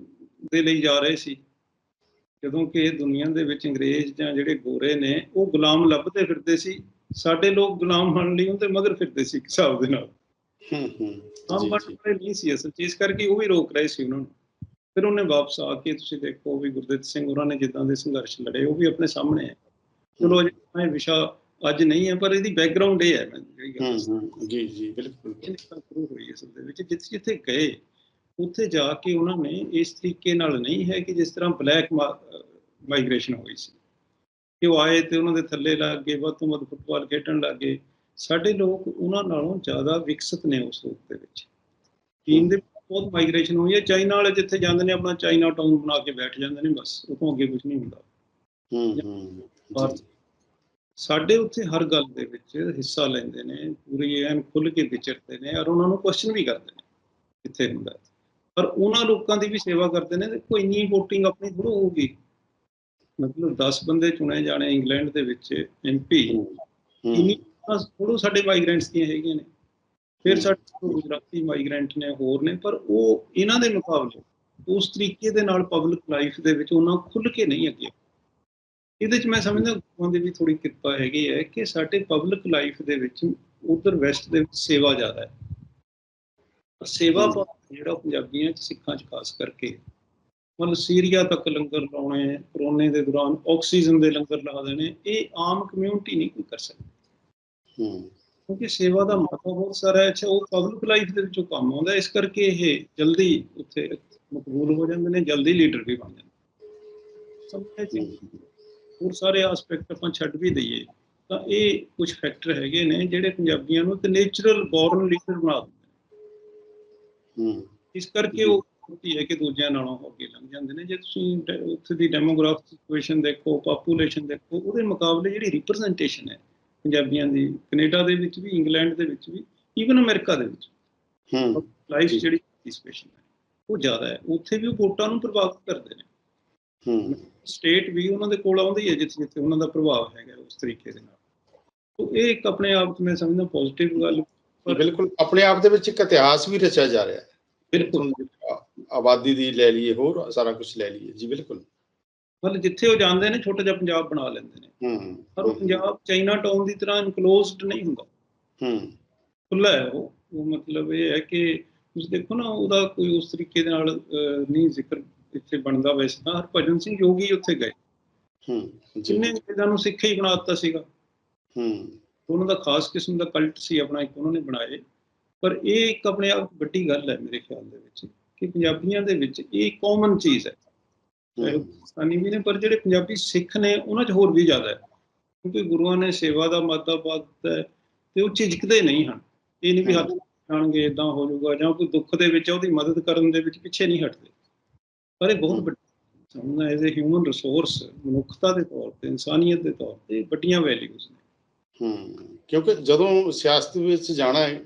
ਦੇ ਲਈ ਜਾ ਰਹੇ ਸੀ। ਜਦੋਂ ਕਿ ਇਹ ਦੁਨੀਆ ਦੇ ਵਿੱਚ ਅੰਗਰੇਜ਼ ਜਾਂ ਜਿਹੜੇ ਗੋਰੇ ਨੇ ਉਹ ਗੁਲਾਮ ਲੱਭਦੇ ਫਿਰਦੇ ਸੀ। ਸਾਡੇ ਲੋਕ ਗੁਲਾਮ ਬਣਨ ਲਈ ਉਹਦੇ ਮਗਰ ਫਿਰਦੇ ਸੀ ਹਿਸਾਬ ਦੇ ਨਾਲ। ਹੂੰ ਹੂੰ ਜੀ ਵਾਲੇ ਨਹੀਂ ਸੀ ਅਸਲ 'ਚ ਇਸ ਕਰਕੇ ਉਹ ਵੀ ਰੋਕ ਰਹੇ ਸੀ ਉਹਨਾਂ ਨੂੰ। ਫਿਰ ਉਹਨੇ ਵਾਪਸ ਆ ਕੇ ਤੁਸੀਂ ਦੇਖੋ ਵੀ ਗੁਰਦਿੱਤ ਸਿੰਘ ਹੋਰਾਂ ਨੇ ਜਿੱਦਾਂ ਦੇ ਸੰਘਰਸ਼ ਲੜੇ ਉਹ ਵੀ ਆਪਣੇ ਸਾਹਮਣੇ ਹੈ ਚਲੋ ਅਜੇ ਇਹ ਵਿਸ਼ਾ ਅੱਜ ਨਹੀਂ ਹੈ ਪਰ ਇਹਦੀ ਬੈਕਗ੍ਰਾਉਂਡ ਇਹ ਹੈ ਹੂੰ ਜੀ ਜੀ ਬਿਲਕੁਲ। ਇਹ ਨਿਕਲ ਸ਼ੁਰੂ ਹੋਈ ਅਸਲ ਦੇ ਵਿੱਚ? ਜਿੱਥੇ ਜਿੱਥੇ ਗਏ ਉੱਥੇ ਜਾ ਕੇ ਉਹਨਾਂ ਨੇ ਇਸ ਤਰੀਕੇ ਨਾਲ ਨਹੀਂ ਹੈ ਕਿ ਜਿਸ ਤਰ੍ਹਾਂ ਬਲੈਕ ਮਾਈਗ੍ਰੇਸ਼ਨ ਹੋਈ ਸੀ। ਕਿ ਉਹ ਆਏ ਤੇ ਉਹਨਾਂ ਦੇ ਥੱਲੇ ਲੱਗ ਗਏ ਵੱਧ ਤੋਂ ਵੱਧ ਫੁੱਟਬਾਲ ਖੇਡਣ ਲੱਗ ਗਏ। ਸਾਡੇ ਲੋਕ ਉਹਨਾਂ ਨਾਲੋਂ ਜ਼ਿਆਦਾ ਵਿਕਸਿਤ ਨੇ ਉਸ ਰੂਪ ਦੇ ਵਿੱਚ। ਚੀਨ ਦੇ ਬਹੁਤ ਮਾਈਗ੍ਰੇਸ਼ਨ ਹੋਈ ਹੈ। ਚਾਈਨਾ ਵਾਲੇ ਜਿੱਥੇ ਜਾਂਦੇ ਨੇ ਆਪਣਾ ਚਾਈਨਾ ਟਾਊਨ ਬਣਾ ਕੇ ਬੈਠ ਜਾਂਦੇ ਨੇ ਬਸ। ਉਹ ਤੋਂ ਅੱਗੇ ਕੁਝ ਨਹੀਂ ਹੁੰਦਾ। ਹੂੰ ਹੂੰ ਸਾਡੇ ਉੱਥੇ ਹਰ ਗੱਲ ਦੇ ਵਿੱਚ ਹਿੱਸਾ ਲੈਂਦੇ ਨੇ ਪੂਰੀ ਐਨ ਖੁੱਲ ਕੇ ਵਿਚਰਦੇ ਨੇ ਔਰ ਉਹਨਾਂ ਨੂੰ ਕੁਐਸਚਨ ਵੀ ਕਰਦੇ ਨੇ ਕਿੱਥੇ ਹੁੰਦਾ। ਪਰ ਉਹਨਾਂ ਲੋਕਾਂ ਦੀ ਵੀ ਸੇਵਾ ਕਰਦੇ ਨੇ ਦੇਖੋ ਇੰਨੀ VOTING ਆਪਣੀ ਥੋੜ੍ਹਾ ਹੋਊਗੀ ਮਤਲਬ 10 ਬੰਦੇ ਚੁਣੇ ਜਾਣੇ ਇੰਗਲੈਂਡ ਦੇ ਵਿੱਚ ਐਮਪੀ ਇੰਨੀ ਥੋੜੋ ਸਾਡੇ ਮਾਈਗ੍ਰੈਂਟਸ ਦੀਆਂ ਹੈਗੀਆਂ ਨੇ ਫਿਰ। ਸਾਡੇ ਗੁਜਰਾਤੀ ਮਾਈਗ੍ਰੈਂਟ ਨੇ ਹੋਰ ਨੇ ਪਰ ਉਹ ਇਹਨਾਂ ਦੇ ਮੁਕਾਬਲੇ ਉਸ ਤਰੀਕੇ ਦੇ ਨਾਲ ਪਬਲਿਕ ਲਾਈਫ ਦੇ ਵਿੱਚ ਉਹਨਾਂ ਖੁੱਲ ਕੇ ਨਹੀਂ ਅੱਗੇ ਇਹਦੇ ਚ ਮੈਂ ਸਮਝਦਾ ਗੁਰੂਆਂ ਦੀ ਵੀ ਥੋੜੀ ਕਿਰਪਾ ਹੈਗੀ ਹੈ ਕਿ ਸਾਡੇ ਪਬਲਿਕ ਲਾਈਫ ਦੇ ਵਿੱਚ ਉਧਰ ਵੈਸਟ ਦੇ ਵਿੱਚ ਸੇਵਾ ਜ਼ਿਆਦਾ ਹੈ। ਸੇਵਾ। ਭਾਵ ਜਿਹੜਾ ਪੰਜਾਬੀਆਂ ਚ ਸਿੱਖਾਂ ਚ ਖਾਸ ਕਰਕੇ ਮਤਲਬ ਸੀਰੀਆ ਤੱਕ ਲੰਗਰ ਲਾਉਣੇ ਕਰੋਨੇ ਦੇ ਦੌਰਾਨ ਆਕਸੀਜਨ ਦੇ ਲੰਗਰ ਲਾ ਦੇਣੇ ਇਹ ਆਮ ਕਮਿਊਨਿਟੀ ਨਹੀਂ ਕੋਈ ਕਰ ਸਕਦੀ। ਹੂੰ ਕਿਉਂਕਿ ਸੇਵਾ ਦਾ ਮਹੱਤਵ ਬਹੁਤ ਸਾਰਾ ਹੈ ਅੱਛਾ ਉਹ ਪਬਲਿਕ ਲਾਈਫ ਦੇ ਵਿੱਚੋਂ ਕੰਮ ਆਉਂਦਾ ਇਸ ਕਰਕੇ ਇਹ ਜਲਦੀ ਉੱਥੇ ਮਕਬੂਲ ਹੋ ਜਾਂਦੇ ਨੇ ਜਲਦੀ ਲੀਡਰ ਵੀ ਬਣ ਜਾਂਦੇ ਸਮਝਿਆ ਜੀ ਹੋਰ ਸਾਰੇ ਐਸਪੈਕਟ ਆਪਾਂ ਛੱਡ ਵੀ ਦਈਏ ਤਾਂ ਇਹ ਕੁਝ ਫੈਕਟਰ ਹੈਗੇ ਨੇ ਜਿਹੜੇ ਪੰਜਾਬੀਆਂ ਨੂੰ ਇੱਕ ਨੇਚਰਲ ਬੋਰਨ ਲੀਡਰ ਬਣਾ ਦਿੰਦੇ ਹੂੰ। ਇਸ ਕਰਕੇ ਉਹ ਹੁੰਦੀ ਹੈ ਕਿ ਦੂਜਿਆਂ ਨਾਲੋਂ ਅੱਗੇ ਲੰਘ ਜਾਂਦੇ ਨੇ। ਜੇ ਤੁਸੀਂ ਉੱਥੇ ਦੀ ਡੈਮੋਗ੍ਰਾਫਿਕ ਸਿਚੁਏਸ਼ਨ ਦੇਖੋ ਪਾਪੂਲੇਸ਼ਨ ਦੇਖੋ ਉਹਦੇ ਮੁਕਾਬਲੇ ਜਿਹੜੀ ਰਿਪਰੈਜ਼ੈਂਟੇਸ਼ਨ ਹੈ ਪੰਜਾਬੀਆਂ ਦੀ ਕੈਨੇਡਾ ਦੇ ਵਿੱਚ ਵੀ ਇੰਗਲੈਂਡ ਦੇ ਵਿੱਚ ਵੀ ਈਵਨ ਅਮਰੀਕਾ ਦੇ ਵਿੱਚ ਹੂੰ। ਲਾਈਫ। ਜਿਹੜੀ ਪਾਰਟਿਸਪੇਸ਼ਨ ਹੈ ਉਹ ਜ਼ਿਆਦਾ ਹੈ। ਉੱਥੇ ਵੀ ਉਹ ਵੋਟਾਂ ਨੂੰ ਪ੍ਰਭਾਵਿਤ ਕਰਦੇ ਨੇ। ਸਟੇਟ ਵੀ ਉਹਨਾਂ ਦੇ ਕੋਲ ਆਉਂਦੀ ਹੈ ਜਿੱਥੇ ਜਿੱਥੇ ਉਹਨਾਂ ਦਾ ਪ੍ਰਭਾਵ ਹੈਗਾ ਉਸ ਤਰੀਕੇ ਦੇ ਨਾਲ। ਤੋਂ ਇਹ ਇੱਕ ਆਪਣੇ ਆਪ 'ਚ ਮੈਂ ਸਮਝਦਾ ਪੋਜ਼ਿਟਿਵ ਗੱਲ ਪਰ ਬਿਲਕੁਲ ਆਪਣੇ ਆਪ ਦੇ ਵਿੱਚ ਇੱਕ ਇਤਿਹਾਸ ਵੀ ਰਚਿਆ ਜਾ ਰਿਹਾ ਹੈ। ਬਿਲਕੁਲ। ਆਬਾਦੀ ਦੀ ਲੈ ਲਈਏ ਹੋਰ ਸਾਰਾ ਕੁਝ ਲੈ ਲਈਏ। ਜੀ ਬਿਲਕੁਲ। ਮਤਲਬ ਜਿੱਥੇ ਉਹ ਜਾਂਦੇ ਨੇ ਛੋਟਾ ਜਿਹਾ ਪੰਜਾਬ ਬਣਾ ਲੈਂਦੇ ਨੇ। ਹੂੰ। ਪਰ ਉਹ ਪੰਜਾਬ ਚਾਈਨਾ ਟਾਊਨ ਦੀ ਤਰ੍ਹਾਂ ਇਨਕਲੋਜ਼ਡ ਨਹੀਂ ਹੁੰਦਾ। ਹੂੰ। ਖੁੱਲਾ ਹੈ ਉਹ। ਉਹ ਮਤਲਬ ਇਹ ਹੈ ਕਿ ਤੁਸੀਂ ਦੇਖੋ ਨਾ ਉਹਦਾ ਕੋਈ ਉਸ ਤਰੀਕੇ ਦੇ ਨਾਲ ਨਹੀਂ ਜ਼ਿਕਰ ਇੱਥੇ ਬਣਦਾ ਵੈਸੇ ਤਾਂ ਹਰਭਜਨ ਸਿੰਘ ਯੋਗੀ ਉੱਥੇ ਗਏ। ਹੂੰ ਜਿੰਨੇ ਇਹਨਾਂ ਨੂੰ ਸਿੱਖ ਹੀ ਬਣਾ ਦਿੱਤਾ ਸੀਗਾ। ਹੂੰ। ਉਹਨਾਂ ਦਾ ਖਾਸ ਕਿਸਮ ਦਾ ਕਲਟ ਸੀ ਆਪਣਾ ਇੱਕ ਉਹਨਾਂ ਨੇ ਬਣਾਏ। ਪਰ ਇਹ ਇੱਕ ਆਪਣੇ ਆਪ ਵੱਡੀ ਗੱਲ ਹੈ ਮੇਰੇ ਖਿਆਲ ਦੇ ਵਿੱਚ ਕਿ ਪੰਜਾਬੀਆਂ ਦੇ ਵਿੱਚ ਇਹ ਕਾਮਨ ਚੀਜ਼ ਹੈ। ਪਾਕਿਸਤਾਨੀ ਵੀ ਨੇ ਪਰ ਜਿਹੜੇ ਪੰਜਾਬੀ ਸਿੱਖ ਨੇ ਉਹਨਾਂ 'ਚ ਹੋਰ ਵੀ ਜ਼ਿਆਦਾ ਹੈ। ਕਿਉਂਕਿ ਗੁਰੂਆਂ ਨੇ ਸੇਵਾ ਦਾ ਮਾਦਾ ਦਿੱਤਾ ਹੈ ਤੇ ਉਹ ਝਿਜਕਦੇ ਨਹੀਂ ਹਨ। ਇਹ ਨਹੀਂ ਵੀ ਹੱਥ ਜਾਣਗੇ ਇਦਾਂ ਹੋ ਜਾਊਗਾ ਜਾਂ ਕੋਈ ਦੁੱਖ ਦੇ ਵਿੱਚ ਉਹਦੀ ਮਦਦ ਕਰਨ ਦੇ ਵਿੱਚ ਪਿੱਛੇ ਨਹੀਂ ਹਟਦੇ। ਪਰ ਇਹ ਬਹੁਤ ਵੱਡੀ ਸਮਝਣਾ ਐਜ਼ ਅ ਹਿਊਮਨ ਰਿਸੋਰਸ ਮਨੁੱਖਤਾ ਦੇ ਤੌਰ ਤੇ, ਇਨਸਾਨੀਅਤ ਦੇ ਤੌਰ ਤੇ ਵੱਡੀਆਂ ਵੈਲਿਊਜ਼ ਨੇ। ਹੂੰ, ਕਿਉਂਕਿ ਜਦੋਂ ਸਿਆਸਤ ਵਿੱਚ ਜਾਣਾ ਹੈ,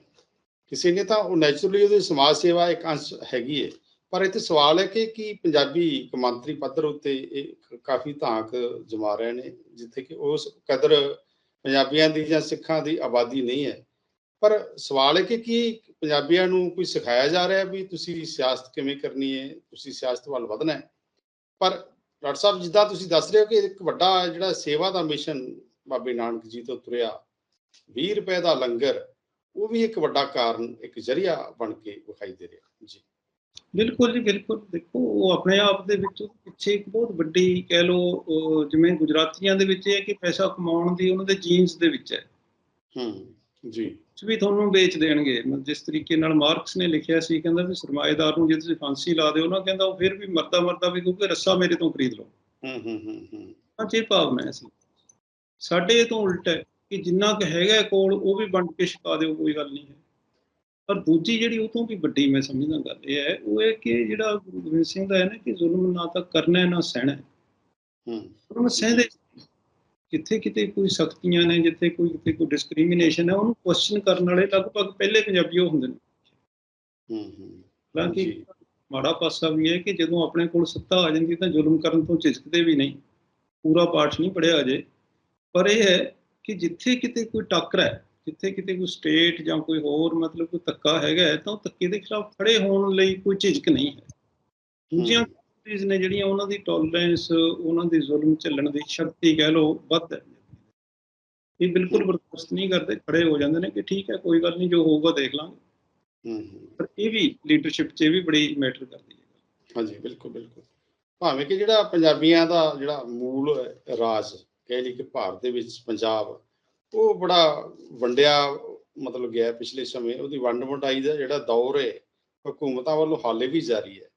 ਕਿਸੇ ਨੇ ਤਾਂ ਉਹ ਨੈਚੁਰਲੀ ਉਹਦੀ ਸਮਾਜ ਸੇਵਾ ਇੱਕ ਅੰਸ਼ ਹੈਗੀ ਹੈ। ਪਰ ਇੱਥੇ ਸਵਾਲ ਹੈ ਕਿ, ਕੀ ਪੰਜਾਬੀ ਕਮਾਂਤਰੀ ਪੱਧਰ ਉੱਤੇ ਇਹ ਕਾਫੀ ਧਾਕ ਜਮਾ ਰਹੇ ਨੇ, ਜਿੱਥੇ ਕਿ ਉਸ ਕਦਰ ਪੰਜਾਬੀਆਂ ਦੀ ਜਾਂ ਸਿੱਖਾਂ ਦੀ ਆਬਾਦੀ ਨਹੀਂ ਹੈ। ਪਰ ਸਵਾਲ ਹੈ ਕਿ ਕੀ ਪੰਜਾਬੀਆਂ ਨੂੰ ਕੋਈ ਸਿਖਾਇਆ ਜਾ ਰਿਹਾ ਵੀ ਤੁਸੀਂ ਸਿਆਸਤ ਕਿਵੇਂ ਕਰਨੀ ਹੈ ਤੁਸੀਂ ਸਿਆਸਤ ਵੱਲ ਵਧਣਾ ਹੈ? ਪਰ ਡਾਕਟਰ ਸਾਹਿਬ ਜਿੱਦਾਂ ਤੁਸੀਂ ਦੱਸ ਰਹੇ ਹੋ ਕਿ ਇੱਕ ਵੱਡਾ ਜਿਹੜਾ ਸੇਵਾ ਦਾ ਮਿਸ਼ਨ ਬਾਬੇ ਨਾਨਕ ਜੀ ਤੋਂ ਤੁਰਿਆ 20 ਰੁਪਏ ਦਾ ਲੰਗਰ ਉਹ ਵੀ ਇੱਕ ਵੱਡਾ ਕਾਰਨ ਇੱਕ ਜ਼ਰੀਆ ਬਣ ਕੇ ਵਿਖਾਈ ਦੇ ਰਿਹਾ। ਜੀ। ਬਿਲਕੁਲ ਜੀ ਬਿਲਕੁਲ। ਦੇਖੋ ਉਹ ਆਪਣੇ ਆਪ ਦੇ ਵਿੱਚ ਪਿੱਛੇ ਇੱਕ ਬਹੁਤ ਵੱਡੀ ਕਹਿ ਲਓ ਅਹ ਜਿਵੇਂ ਗੁਜਰਾਤੀਆਂ ਦੇ ਵਿੱਚ ਇਹ ਹੈ ਕਿ ਪੈਸਾ ਕਮਾਉਣ ਦੀ ਉਹਨਾਂ ਦੇ ਜੀਨਸ ਦੇ ਵਿੱਚ ਹੈ। ਹੂੰ ਜੀ। ਕੁਝ ਵੀ ਤੁਹਾਨੂੰ ਵੇਚ ਦੇਣਗੇ। ਜਿਸ ਤਰੀਕੇ ਨਾਲ ਮਾਰਕਸ ਨੇ ਲਿਖਿਆ ਸੀ ਕਹਿੰਦਾ ਵੀ ਸਰਮਾਏਦਾਰ ਨੂੰ ਜੇ ਤੁਸੀਂ ਫਾਂਸੀ ਲਾ ਦਿਓ ਨਾ ਕਹਿੰਦਾ ਉਹ ਫਿਰ ਵੀ ਮਰਦਾ ਮਰਦਾ ਵੀ ਕਿਉਂਕਿ ਰੱਸਾ ਮੇਰੇ ਤੋਂ ਖਰੀਦ ਲਓ। ਹੂੰ ਹੂੰ ਹੂੰ ਹੂੰ। ਇਹ ਭਾਵਨਾ ਸੀ। ਸਾਡੇ ਤੋਂ ਉਲਟ ਹੈ ਕਿ ਜਿੰਨਾ ਕੁ ਹੈਗਾ ਕੋਲ ਉਹ ਵੀ ਵੰਡ ਕੇ ਛਕਾ ਦਿਓ ਕੋਈ ਗੱਲ ਨਹੀਂ ਹੈ। ਪਰ ਦੂਜੀ ਜਿਹੜੀ ਉਹ ਤੋਂ ਵੀ ਵੱਡੀ ਮੈਂ ਸਮਝਦਾ ਗੱਲ ਇਹ ਹੈ ਉਹ ਇਹ ਕਿ ਜਿਹੜਾ ਗੁਰੂ ਗੋਬਿੰਦ ਸਿੰਘ ਦਾ ਹੈ ਨਾ ਕਿ ਜ਼ੁਲਮ ਨਾ ਤਾਂ ਕਰਨਾ ਹੈ, ਨਾ ਸਹਿਣਾ ਹੈ। ਹੂੰ। ਉਹਨੂੰ ਸਹਿੰਦੇ ਕਿੱਥੇ ਕਿਤੇ ਕੋਈ ਸਖਤੀਆਂ ਨੇ ਜਿੱਥੇ ਕੋਈ ਕਿਤੇ ਕੋਈ ਡਿਸਕ੍ਰਿਮੀਨੇਸ਼ਨ ਹੈ ਉਹਨੂੰ ਕੁਐਸਚਨ ਕਰਨ ਵਾਲੇ ਲਗਭਗ ਪਹਿਲੇ ਪੰਜਾਬੀ ਉਹ ਹੁੰਦੇ ਨੇ। ਹੂੰ ਹੂੰ। ਹਾਲਾਂਕਿ। ਮਾੜਾ ਪਾਸਾ ਵੀ ਹੈ ਕਿ ਜਦੋਂ ਆਪਣੇ ਕੋਲ ਸੱਤਾ ਆ ਜਾਂਦੀ ਤਾਂ ਜ਼ੁਲਮ ਕਰਨ ਤੋਂ ਝਿਜਕਦੇ ਵੀ ਨਹੀਂ। ਪੂਰਾ ਪਾਠ ਨਹੀਂ ਪੜਿਆ ਅਜੇ। ਪਰ ਇਹ ਹੈ ਕਿ ਜਿੱਥੇ ਕਿਤੇ ਕੋਈ ਟੱਕਰ ਹੈ ਜਿੱਥੇ ਕਿਤੇ ਕੋਈ ਸਟੇਟ ਜਾਂ ਕੋਈ ਹੋਰ ਮਤਲਬ ਕੋਈ ਧੱਕਾ ਹੈਗਾ ਹੈ, ਤਾਂ ਉਹ ਧੱਕੇ ਦੇ ਖਿਲਾਫ ਖੜੇ ਹੋਣ ਲਈ ਕੋਈ ਝਿਜਕ ਨਹੀਂ ਹੈ। ਦੂਜੀਆਂ ਕੰਟਰੀਜ਼ ਨੇ ਜਿਹੜੀਆਂ ਉਹਨਾਂ ਦੀ ਟੋਲਰੈਂਸ ਉਹਨਾਂ ਦੀ ਜ਼ੁਲਮ ਝੱਲਣ ਦੀ ਸ਼ਕਤੀ ਕਹਿ ਲਓ ਵੱਧ ਹੈ। ਇਹ ਬਿਲਕੁਲ ਬਰਦਾਸ਼ਤ ਨਹੀਂ ਕਰਦੇ ਖੜੇ ਹੋ ਜਾਂਦੇ ਨੇ ਕਿ ਠੀਕ ਹੈ ਕੋਈ ਗੱਲ ਨਹੀਂ ਜੋ ਹੋਊਗਾ ਦੇਖ ਲਾਂਗੇ। ਹੂੰ ਪਰ ਇਹ ਵੀ ਲੀਡਰਸ਼ਿਪ 'ਚ ਇਹ ਵੀ ਬੜੀ ਮੈਟਰ ਕਰਦੀ ਹੈ। ਹਾਂਜੀ ਬਿਲਕੁਲ ਬਿਲਕੁਲ। ਭਾਵੇਂ ਕਿ ਜਿਹੜਾ ਪੰਜਾਬੀਆਂ ਦਾ ਜਿਹੜਾ ਮੂਲ ਰਾਜ ਕਹਿ ਲਈ ਕਿ ਭਾਰਤ ਦੇ ਵਿੱਚ ਪੰਜਾਬ ਉਹ ਬੜਾ ਵੰਡਿਆ ਮਤਲਬ ਗਿਆ ਪਿਛਲੇ ਸਮੇਂ ਉਹਦੀ ਵੰਡ ਵੰਡਾਈ ਦਾ ਜਿਹੜਾ ਦੌਰ ਹੈ ਹਕੂਮਤਾਂ ਵੱਲੋਂ ਹਾਲੇ ਵੀ ਜਾਰੀ ਹੈ।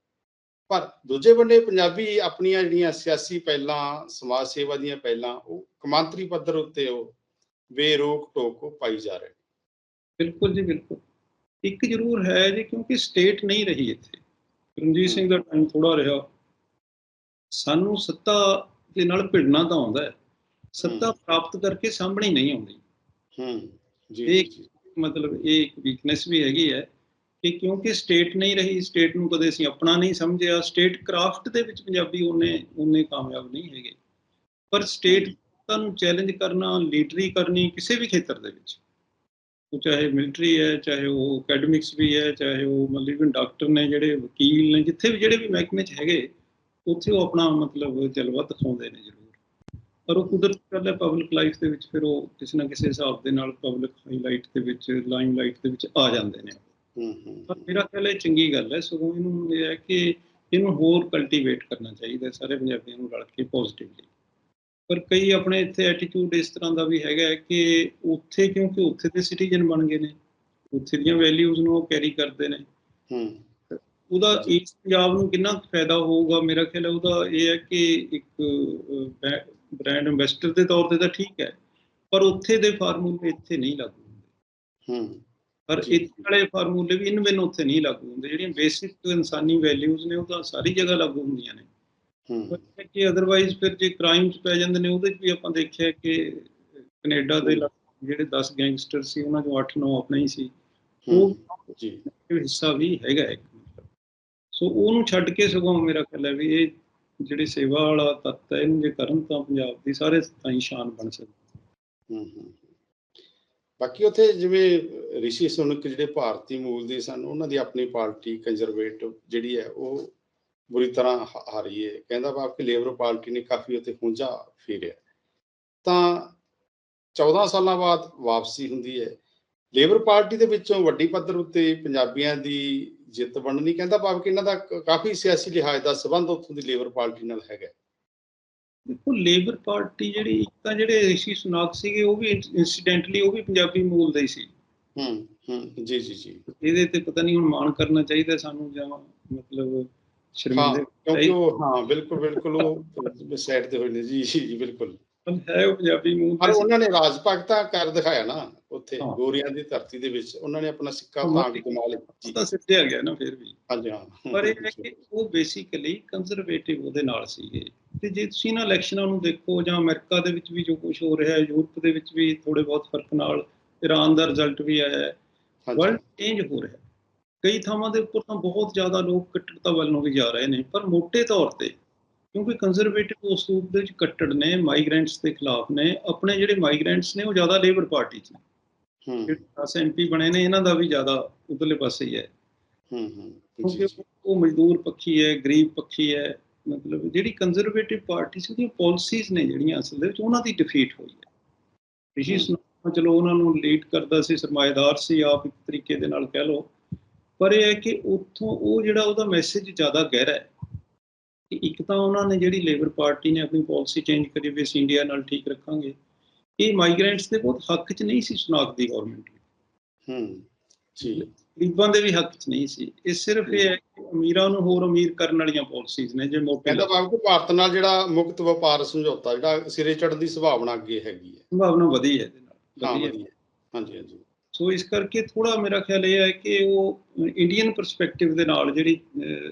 ਪਰ ਦੂਜੇ ਬੰਨੇ ਪੰਜਾਬੀ ਆਪਣੀਆਂ ਜਿਹੜੀਆਂ ਸਿਆਸੀ ਪਹਿਲਾਂ ਸਮਾਜ ਸੇਵਾ ਦੀਆਂ ਪਹਿਲਾਂ ਉਹ ਕਮਾਂਤਰੀ ਪੱਧਰ ਉੱਤੇ ਉਹ ਬੇਰੋਕ ਟੋਕ ਪਾਈ ਜਾ ਰਹੇ ਬਿਲਕੁਲ ਜੀ ਬਿਲਕੁਲ। ਇੱਕ ਜ਼ਰੂਰ ਹੈ ਜੀ ਕਿਉਂਕਿ ਸਟੇਟ ਨਹੀਂ ਰਹੀ ਇੱਥੇ। ਰਣਜੀਤ ਸਿੰਘ ਦਾ ਟਾਈਮ ਥੋੜਾ ਰਿਹਾ। ਸਾਨੂੰ ਸੱਤਾ ਦੇ ਨਾਲ ਭਿੜਨਾ ਤਾਂ ਆਉਂਦਾ ਹੈ। ਸੱਤਾ ਪ੍ਰਾਪਤ ਕਰਕੇ ਸਾਹਮਣੇ ਨਹੀਂ ਆਉਂਦੀ। ਹੂੰ। ਜੀ ਇਹ- ਮਤਲਬ ਇਹ ਇੱਕ ਵੀਕਨੈਸ ਵੀ ਹੈਗੀ ਹੈ। ਕਿ ਕਿਉਂਕਿ ਸਟੇਟ ਨਹੀਂ ਰਹੀ ਸਟੇਟ ਨੂੰ ਕਦੇ ਅਸੀਂ ਆਪਣਾ ਨਹੀਂ ਸਮਝਿਆ ਸਟੇਟ ਕਰਾਫਟ ਦੇ ਵਿੱਚ ਪੰਜਾਬੀ ਉਹਨੇ ਉਹਨੇ ਕਾਮਯਾਬ ਨਹੀਂ ਹੈਗੇ। ਪਰ ਸਟੇਟ ਨੂੰ ਚੈਲੰਜ ਕਰਨਾ ਲੀਡਰੀ ਕਰਨੀ ਕਿਸੇ ਵੀ ਖੇਤਰ ਦੇ ਵਿੱਚ। ਉਹ ਚਾਹੇ ਮਿਲਟਰੀ ਹੈ, ਚਾਹੇ ਉਹ ਅਕੈਡਮਿਕਸ ਵੀ ਹੈ, ਚਾਹੇ ਉਹ ਮਤਲਬ ਇਵਨ ਡਾਕਟਰ ਨੇ ਜਿਹੜੇ ਵਕੀਲ ਨੇ, ਜਿੱਥੇ ਵੀ ਜਿਹੜੇ ਵੀ ਮਹਿਕਮੇ 'ਚ ਹੈਗੇ, ਉੱਥੇ ਉਹ ਆਪਣਾ ਮਤਲਬ ਜਲਵਾ ਦਿਖਾਉਂਦੇ ਨੇ ਜ਼ਰੂਰ। ਪਰ ਉਹ ਕੁਦਰਤ ਗੱਲ ਹੈ ਪਬਲਿਕ ਲਾਈਫ ਦੇ ਵਿੱਚ ਫਿਰ ਉਹ ਕਿਸੇ ਨਾ ਕਿਸੇ ਹਿਸਾਬ ਦੇ ਨਾਲ ਪਬਲਿਕ ਹਾਈਲਾਈਟ ਦੇ ਵਿੱਚ ਲਾਈਮਲਾਈਟ ਦੇ ਵਿੱਚ ਆ ਜਾਂਦੇ ਨੇ। ਪਰ ਮੇਰਾ ਖਿਆਲ ਇਹ ਚੰਗੀ ਗੱਲ ਹੈ ਸਗੋਂ ਇਹਨੂੰ ਇਹ ਹੈ ਕਿ ਇਹਨੂੰ ਹੋਰ ਕਲਟੀਵੇਟ ਕਰਨਾ ਚਾਹੀਦਾ ਸਾਰੇ ਪੰਜਾਬੀਆਂ ਨੂੰ ਰਲ ਕੇ ਪੋਜ਼ਿਟਿਵਲੀ ਪਰ ਕਈ ਆਪਣੇ ਇੱਥੇ ਐਟੀਟਿਊਡ ਇਸ ਤਰ੍ਹਾਂ ਦਾ ਵੀ ਹੈਗਾ ਹੈ ਕਿ ਉੱਥੇ ਕਿਉਂਕਿ ਉੱਥੇ ਦੇ ਸਿਟੀਜ਼ਨ ਬਣ ਗਏ ਨੇ ਉੱਥੇ ਦੀਆਂ ਵੈਲਿਊਜ਼ ਨੂੰ ਉਹ ਕੈਰੀ ਕਰਦੇ ਨੇ। ਹੂੰ। ਉਹਦਾ ਇਸ ਪੰਜਾਬ ਨੂੰ ਕਿੰਨਾ ਫਾਇਦਾ ਹੋਊਗਾ ਮੇਰਾ ਖਿਆਲ ਹੈ ਉਹਦਾ ਇਹ ਹੈ ਕਿ ਇੱਕ ਬ੍ਰਾਂਡ ਐਮਬੈਸਡਰ ਦੇ ਤੌਰ ਤੇ ਤਾਂ ਠੀਕ ਹੈ ਪਰ ਉੱਥੇ ਦੇ ਫਾਰਮੂਲੇ ਇੱਥੇ ਨਹੀਂ ਲਾਗੂ ਹੁੰਦੇ। ਹੂੰ। ਪਰ। ਇੱਥੇ ਵਾਲੇ ਫਾਰਮੂਲੇ ਵੀ ਇਨ ਬਿਨ ਉੱਥੇ ਨਹੀਂ ਲਾਗੂ ਹੁੰਦੇ ਜਿਹੜੀਆਂ ਬੇਸਿਕ ਇਨਸਾਨੀ ਵੈਲਿਊਜ਼ ਨੇ ਉਹ ਤਾਂ ਸਾਰੀ ਜਗ੍ਹਾ ਲਾਗੂ ਹੁੰਦੀਆਂ ਨੇ। ਹੂੰ। ਕਿ ਅਦਰਵਾਈਜ਼ ਫਿਰ ਜੇ ਕ੍ਰਾਈਮ ਚ ਪੈ ਜਾਂਦੇ ਨੇ ਉਹਦੇ 'ਚ ਵੀ ਆਪਾਂ ਦੇਖਿਆ ਕਿ ਕੈਨੇਡਾ ਦੇ ਜਿਹੜੇ 10 ਗੈਂਗਸਟਰ ਸੀ ਉਹਨਾਂ ਚੋਂ 8-9 ਆਪਣੇ ਹੀ ਸੀ। ਉਹ ਜੀ। ਇਹ ਹਿੱਸਾ ਵੀ ਹੈਗਾ ਇੱਕ ਸੋ ਉਹਨੂੰ ਛੱਡ ਕੇ ਸਗੋਂ ਮੇਰਾ ਖਿਆਲ ਹੈ ਵੀ ਇਹ ਜਿਹੜੀ ਸੇਵਾ ਵਾਲਾ ਤੱਤ ਹੈ ਇਹਨੂੰ ਜੇ ਕਰਨ ਤਾਂ ਪੰਜਾਬ ਦੀ ਸਾਰੇ ਹੀ ਸ਼ਾਨ ਬਣ ਸਕਦੀ ਹੂੰ ਹੂੰ। ਬਾਕੀ ਉੱਥੇ ਜਿਵੇਂ ਰਿਸ਼ੀ ਸੁਨਕ ਜਿਹੜੇ ਭਾਰਤੀ ਮੂਲ ਦੇ ਸਨ, ਉਹਨਾਂ ਦੀ ਆਪਣੀ ਪਾਰਟੀ ਕੰਜ਼ਰਵੇਟਿਵ ਜਿਹੜੀ ਹੈ, ਉਹ ਬੁਰੀ ਤਰ੍ਹਾਂ ਹਾਰੀ ਹੈ। ਕਹਿੰਦਾ ਬਾਪ ਕਿ ਲੇਬਰ ਪਾਰਟੀ ਨੇ ਕਾਫੀ ਉੱਥੇ ਖੁੰਝਾ ਫੇਰਿਆ। ਤਾਂ 14 ਸਾਲਾਂ ਬਾਅਦ ਵਾਪਸੀ ਹੁੰਦੀ ਹੈ। ਲੇਬਰ ਪਾਰਟੀ ਦੇ ਵਿੱਚੋਂ ਵੱਡੀ ਪੱਧਰ ਉੱਤੇ ਪੰਜਾਬੀਆਂ ਦੀ ਜਿੱਤ ਬਣਨੀ, ਕਹਿੰਦਾ ਭਾਵ ਕਿ ਇਹਨਾਂ ਦਾ ਕਾਫੀ ਸਿਆਸੀ ਲਿਹਾਜ਼ ਦਾ ਸਬੰਧ ਉੱਥੋਂ ਦੀ ਲੇਬਰ ਪਾਰਟੀ ਨਾਲ ਹੈਗਾ। ਦੇਖੋ ਲੇਬਰ ਪਾਰਟੀ ਜਿਹੜੀ ਇੱਕ ਤਾਂ ਜਿਹੜੇ ਰਿਸ਼ੀ ਸੁਨਾਕ ਸੀਗੇ ਉਹ ਵੀ ਇਨਸੀਡੈਂਟਲੀ ਉਹ ਵੀ ਪੰਜਾਬੀ ਮੂਲ ਦੇ ਸੀ। ਹੂੰ ਹੂੰ ਜੀ ਜੀ ਜੀ। ਇਹਦੇ ਤੇ ਪਤਾ ਨਹੀਂ ਹੁਣ ਮਾਣ ਕਰਨਾ ਚਾਹੀਦਾ ਸਾਨੂੰ ਜਾਂ ਮਤਲਬ ਸ਼ਰਮਿੰਦੇ ਕਿਉਂਕਿ ਉਹ ਹਾਂ ਬਿਲਕੁਲ ਬਿਲਕੁਲ ਉਹ ਸਾਈਡ ਤੇ ਹੋਏ ਨੇ। ਜੀ ਜੀ ਬਿਲਕੁਲ। ਹੈ ਉਹ ਪੰਜਾਬੀ ਮੂਲ ਪਰ। ਉਹਨਾਂ ਨੇ ਰਾਜ ਭਗਤਾ ਕਰ ਦਿਖਾਇਆ ਨਾ ਉੱਥੇ। ਗੋਰੀਆਂ ਦੀ ਧਰਤੀ ਦੇ ਵਿੱਚ ਉਹਨਾਂ ਨੇ ਆਪਣਾ ਸਿੱਕਾ ਹਾਂ, ਤਾਂ ਕਮਾਲ ਜੀ ਤਾਂ ਸਿੱਧਿਆ ਗਿਆ ਨਾ ਫਿਰ ਵੀ। ਹਾਂਜੀ ਹਾਂ। ਪਰ ਇਹ ਹੈ ਕਿ ਉਹ ਬੇਸਿਕਲੀ ਕੰਜ਼ਰਵੇਟਿਵ ਉਹਦੇ ਨਾਲ ਸੀਗੇ। ਤੇ ਜੇ ਤੁਸੀਂ ਨਾ ਇਲੈਕਸ਼ਨਾਂ ਨੂੰ ਦੇਖੋ ਜਾਂ ਅਮਰੀਕਾ ਦੇ ਵਿੱਚ ਵੀ ਜੋ ਕੁਝ ਹੋ ਰਿਹਾ ਹੈ ਯੂਰਪ ਦੇ ਵਿੱਚ ਵੀ ਥੋੜੇ ਬਹੁਤ ਫ਼ਰਕ ਨਾਲ ਇਰਾਨ ਦਾ ਰਿਜ਼ਲਟ ਵੀ ਆਇਆ ਹੈ। ਵਰਲਡ ਚੇਂਜ ਹੋ ਰਿਹਾ ਹੈ। ਕਈ ਥਾਵਾਂ ਦੇ ਉੱਪਰ ਤਾਂ ਬਹੁਤ ਜ਼ਿਆਦਾ ਲੋਕ ਕੱਟੜਤਾ ਵੱਲ ਨੂੰ ਵੀ ਜਾ ਰਹੇ ਨੇ ਪਰ ਮੋٹے ਤੌਰ ਤੇ ਕਿਉਂਕਿ ਕੰਜ਼ਰਵੇਟਿਵ ਉਸ ਰੂਪ ਦੇ ਵਿੱਚ ਕੱਟੜ ਨੇ ਮਾਈਗ੍ਰੈਂਟਸ ਦੇ ਖਿਲਾਫ ਨੇ ਆਪਣੇ ਜਿਹੜੇ ਮਾਈਗ੍ਰੈਂਟਸ ਨੇ ਉਹ ਜ਼ਿਆਦਾ ਲੇਬਰ ਪਾਰਟੀ 'ਚ ਹੂੰ। ਜਿਹੜੇ 10 ਐਮਪੀ ਬਣੇ ਨੇ ਇਹਨਾਂ ਦਾ ਵੀ ਜ਼ਿਆਦਾ ਉਧਰਲੇ ਪਾਸੇ ਹੀ ਹੈ। ਹੂੰ ਹੂੰ ਕਿਉਂਕਿ ਉਹ ਮਜ਼ਦੂਰ ਪੱਖੀ ਹੈ ਗਰੀਬ ਪੱਖੀ ਹੈ ਮਤਲਬ ਜਿਹੜੀ ਕੰਜ਼ਰਵੇਟਿਵ ਪਾਰਟੀ ਸੀ ਉਹਦੀਆਂ ਪਾਲਿਸੀਜ਼ ਨੇ ਜਿਹੜੀਆਂ ਅਸਲ ਦੇ ਵਿੱਚ ਉਹਨਾਂ ਦੀ ਡਿਫੀਟ ਹੋਈ ਹੈ। ਰਿਸ਼ੀ। ਸੁਨਕ ਚਲੋ ਉਹਨਾਂ ਨੂੰ ਲੀਡ ਕਰਦਾ ਸੀ ਸਰਮਾਏਦਾਰ ਸੀ ਆਪ ਇੱਕ ਤਰੀਕੇ ਦੇ ਨਾਲ ਕਹਿ ਲਓ। ਪਰ ਇਹ ਹੈ ਕਿ ਉੱਥੋਂ ਉਹ ਜਿਹੜਾ ਉਹਦਾ ਮੈਸੇਜ ਜ਼ਿਆਦਾ ਗਹਿਰਾ ਹੈ। ਇੱਕ ਤਾਂ ਉਹਨਾਂ ਨੇ ਜਿਹੜੀ ਲੇਬਰ ਪਾਰਟੀ ਨੇ ਆਪਣੀ ਪਾਲਿਸੀ ਚੇਂਜ ਕਰੀ ਵੀ ਅਸੀਂ ਇੰਡੀਆ ਨਾਲ ਠੀਕ ਰੱਖਾਂਗੇ ਇਹ ਮਾਈਗ੍ਰੈਂਟਸ ਦੇ ਬਹੁਤ ਹੱਕ 'ਚ ਨਹੀਂ ਸੀ ਸੁਨਾਕ ਦੀ ਗਵਰਨਮੈਂਟ ਹੂੰ ਜੀ। ਗਰੀਬਾਂ ਦੇ ਵੀ ਹੱਕ 'ਚ ਨਹੀਂ ਸੀ। ਇਹ ਸਿਰਫ ਇਹ ਹੈ ਕਿ ਅਮੀਰਾਂ ਨੂੰ ਹੋਰ ਅਮੀਰ ਕਰਨ ਵਾਲੀਆਂ ਪਾਲਿਸੀਜ਼ ਨੇ ਜੇ ਮੋਟੇ ਕਹਿੰਦਾ ਬਾਪ ਕਿ ਭਾਰਤ ਨਾਲ ਜਿਹੜਾ ਮੁਕਤ ਵਪਾਰ ਸਮਝੌਤਾ ਜਿਹੜਾ ਸਿਰੇ ਚੜ੍ਹਨ ਦੀ ਸੰਭਾਵਨਾ ਅੱਗੇ ਹੈਗੀ ਹੈ। ਸੰਭਾਵਨਾ ਵਧੀ ਹੈ ਇਹਦੇ ਨਾਲ। ਵਧੀ ਹੈ। ਵਧੀਆ ਹਾਂਜੀ ਹਾਂਜੀ। ਸੋ ਇਸ ਕਰਕੇ ਥੋੜਾ ਮੇਰਾ ਖਿਆਲ ਇਹ ਹੈ ਕਿ ਉਹ ਇੰਡੀਅਨ ਪਰਸਪੈਕਟਿਵ ਦੇ ਨਾਲ ਜਿਹੜੀ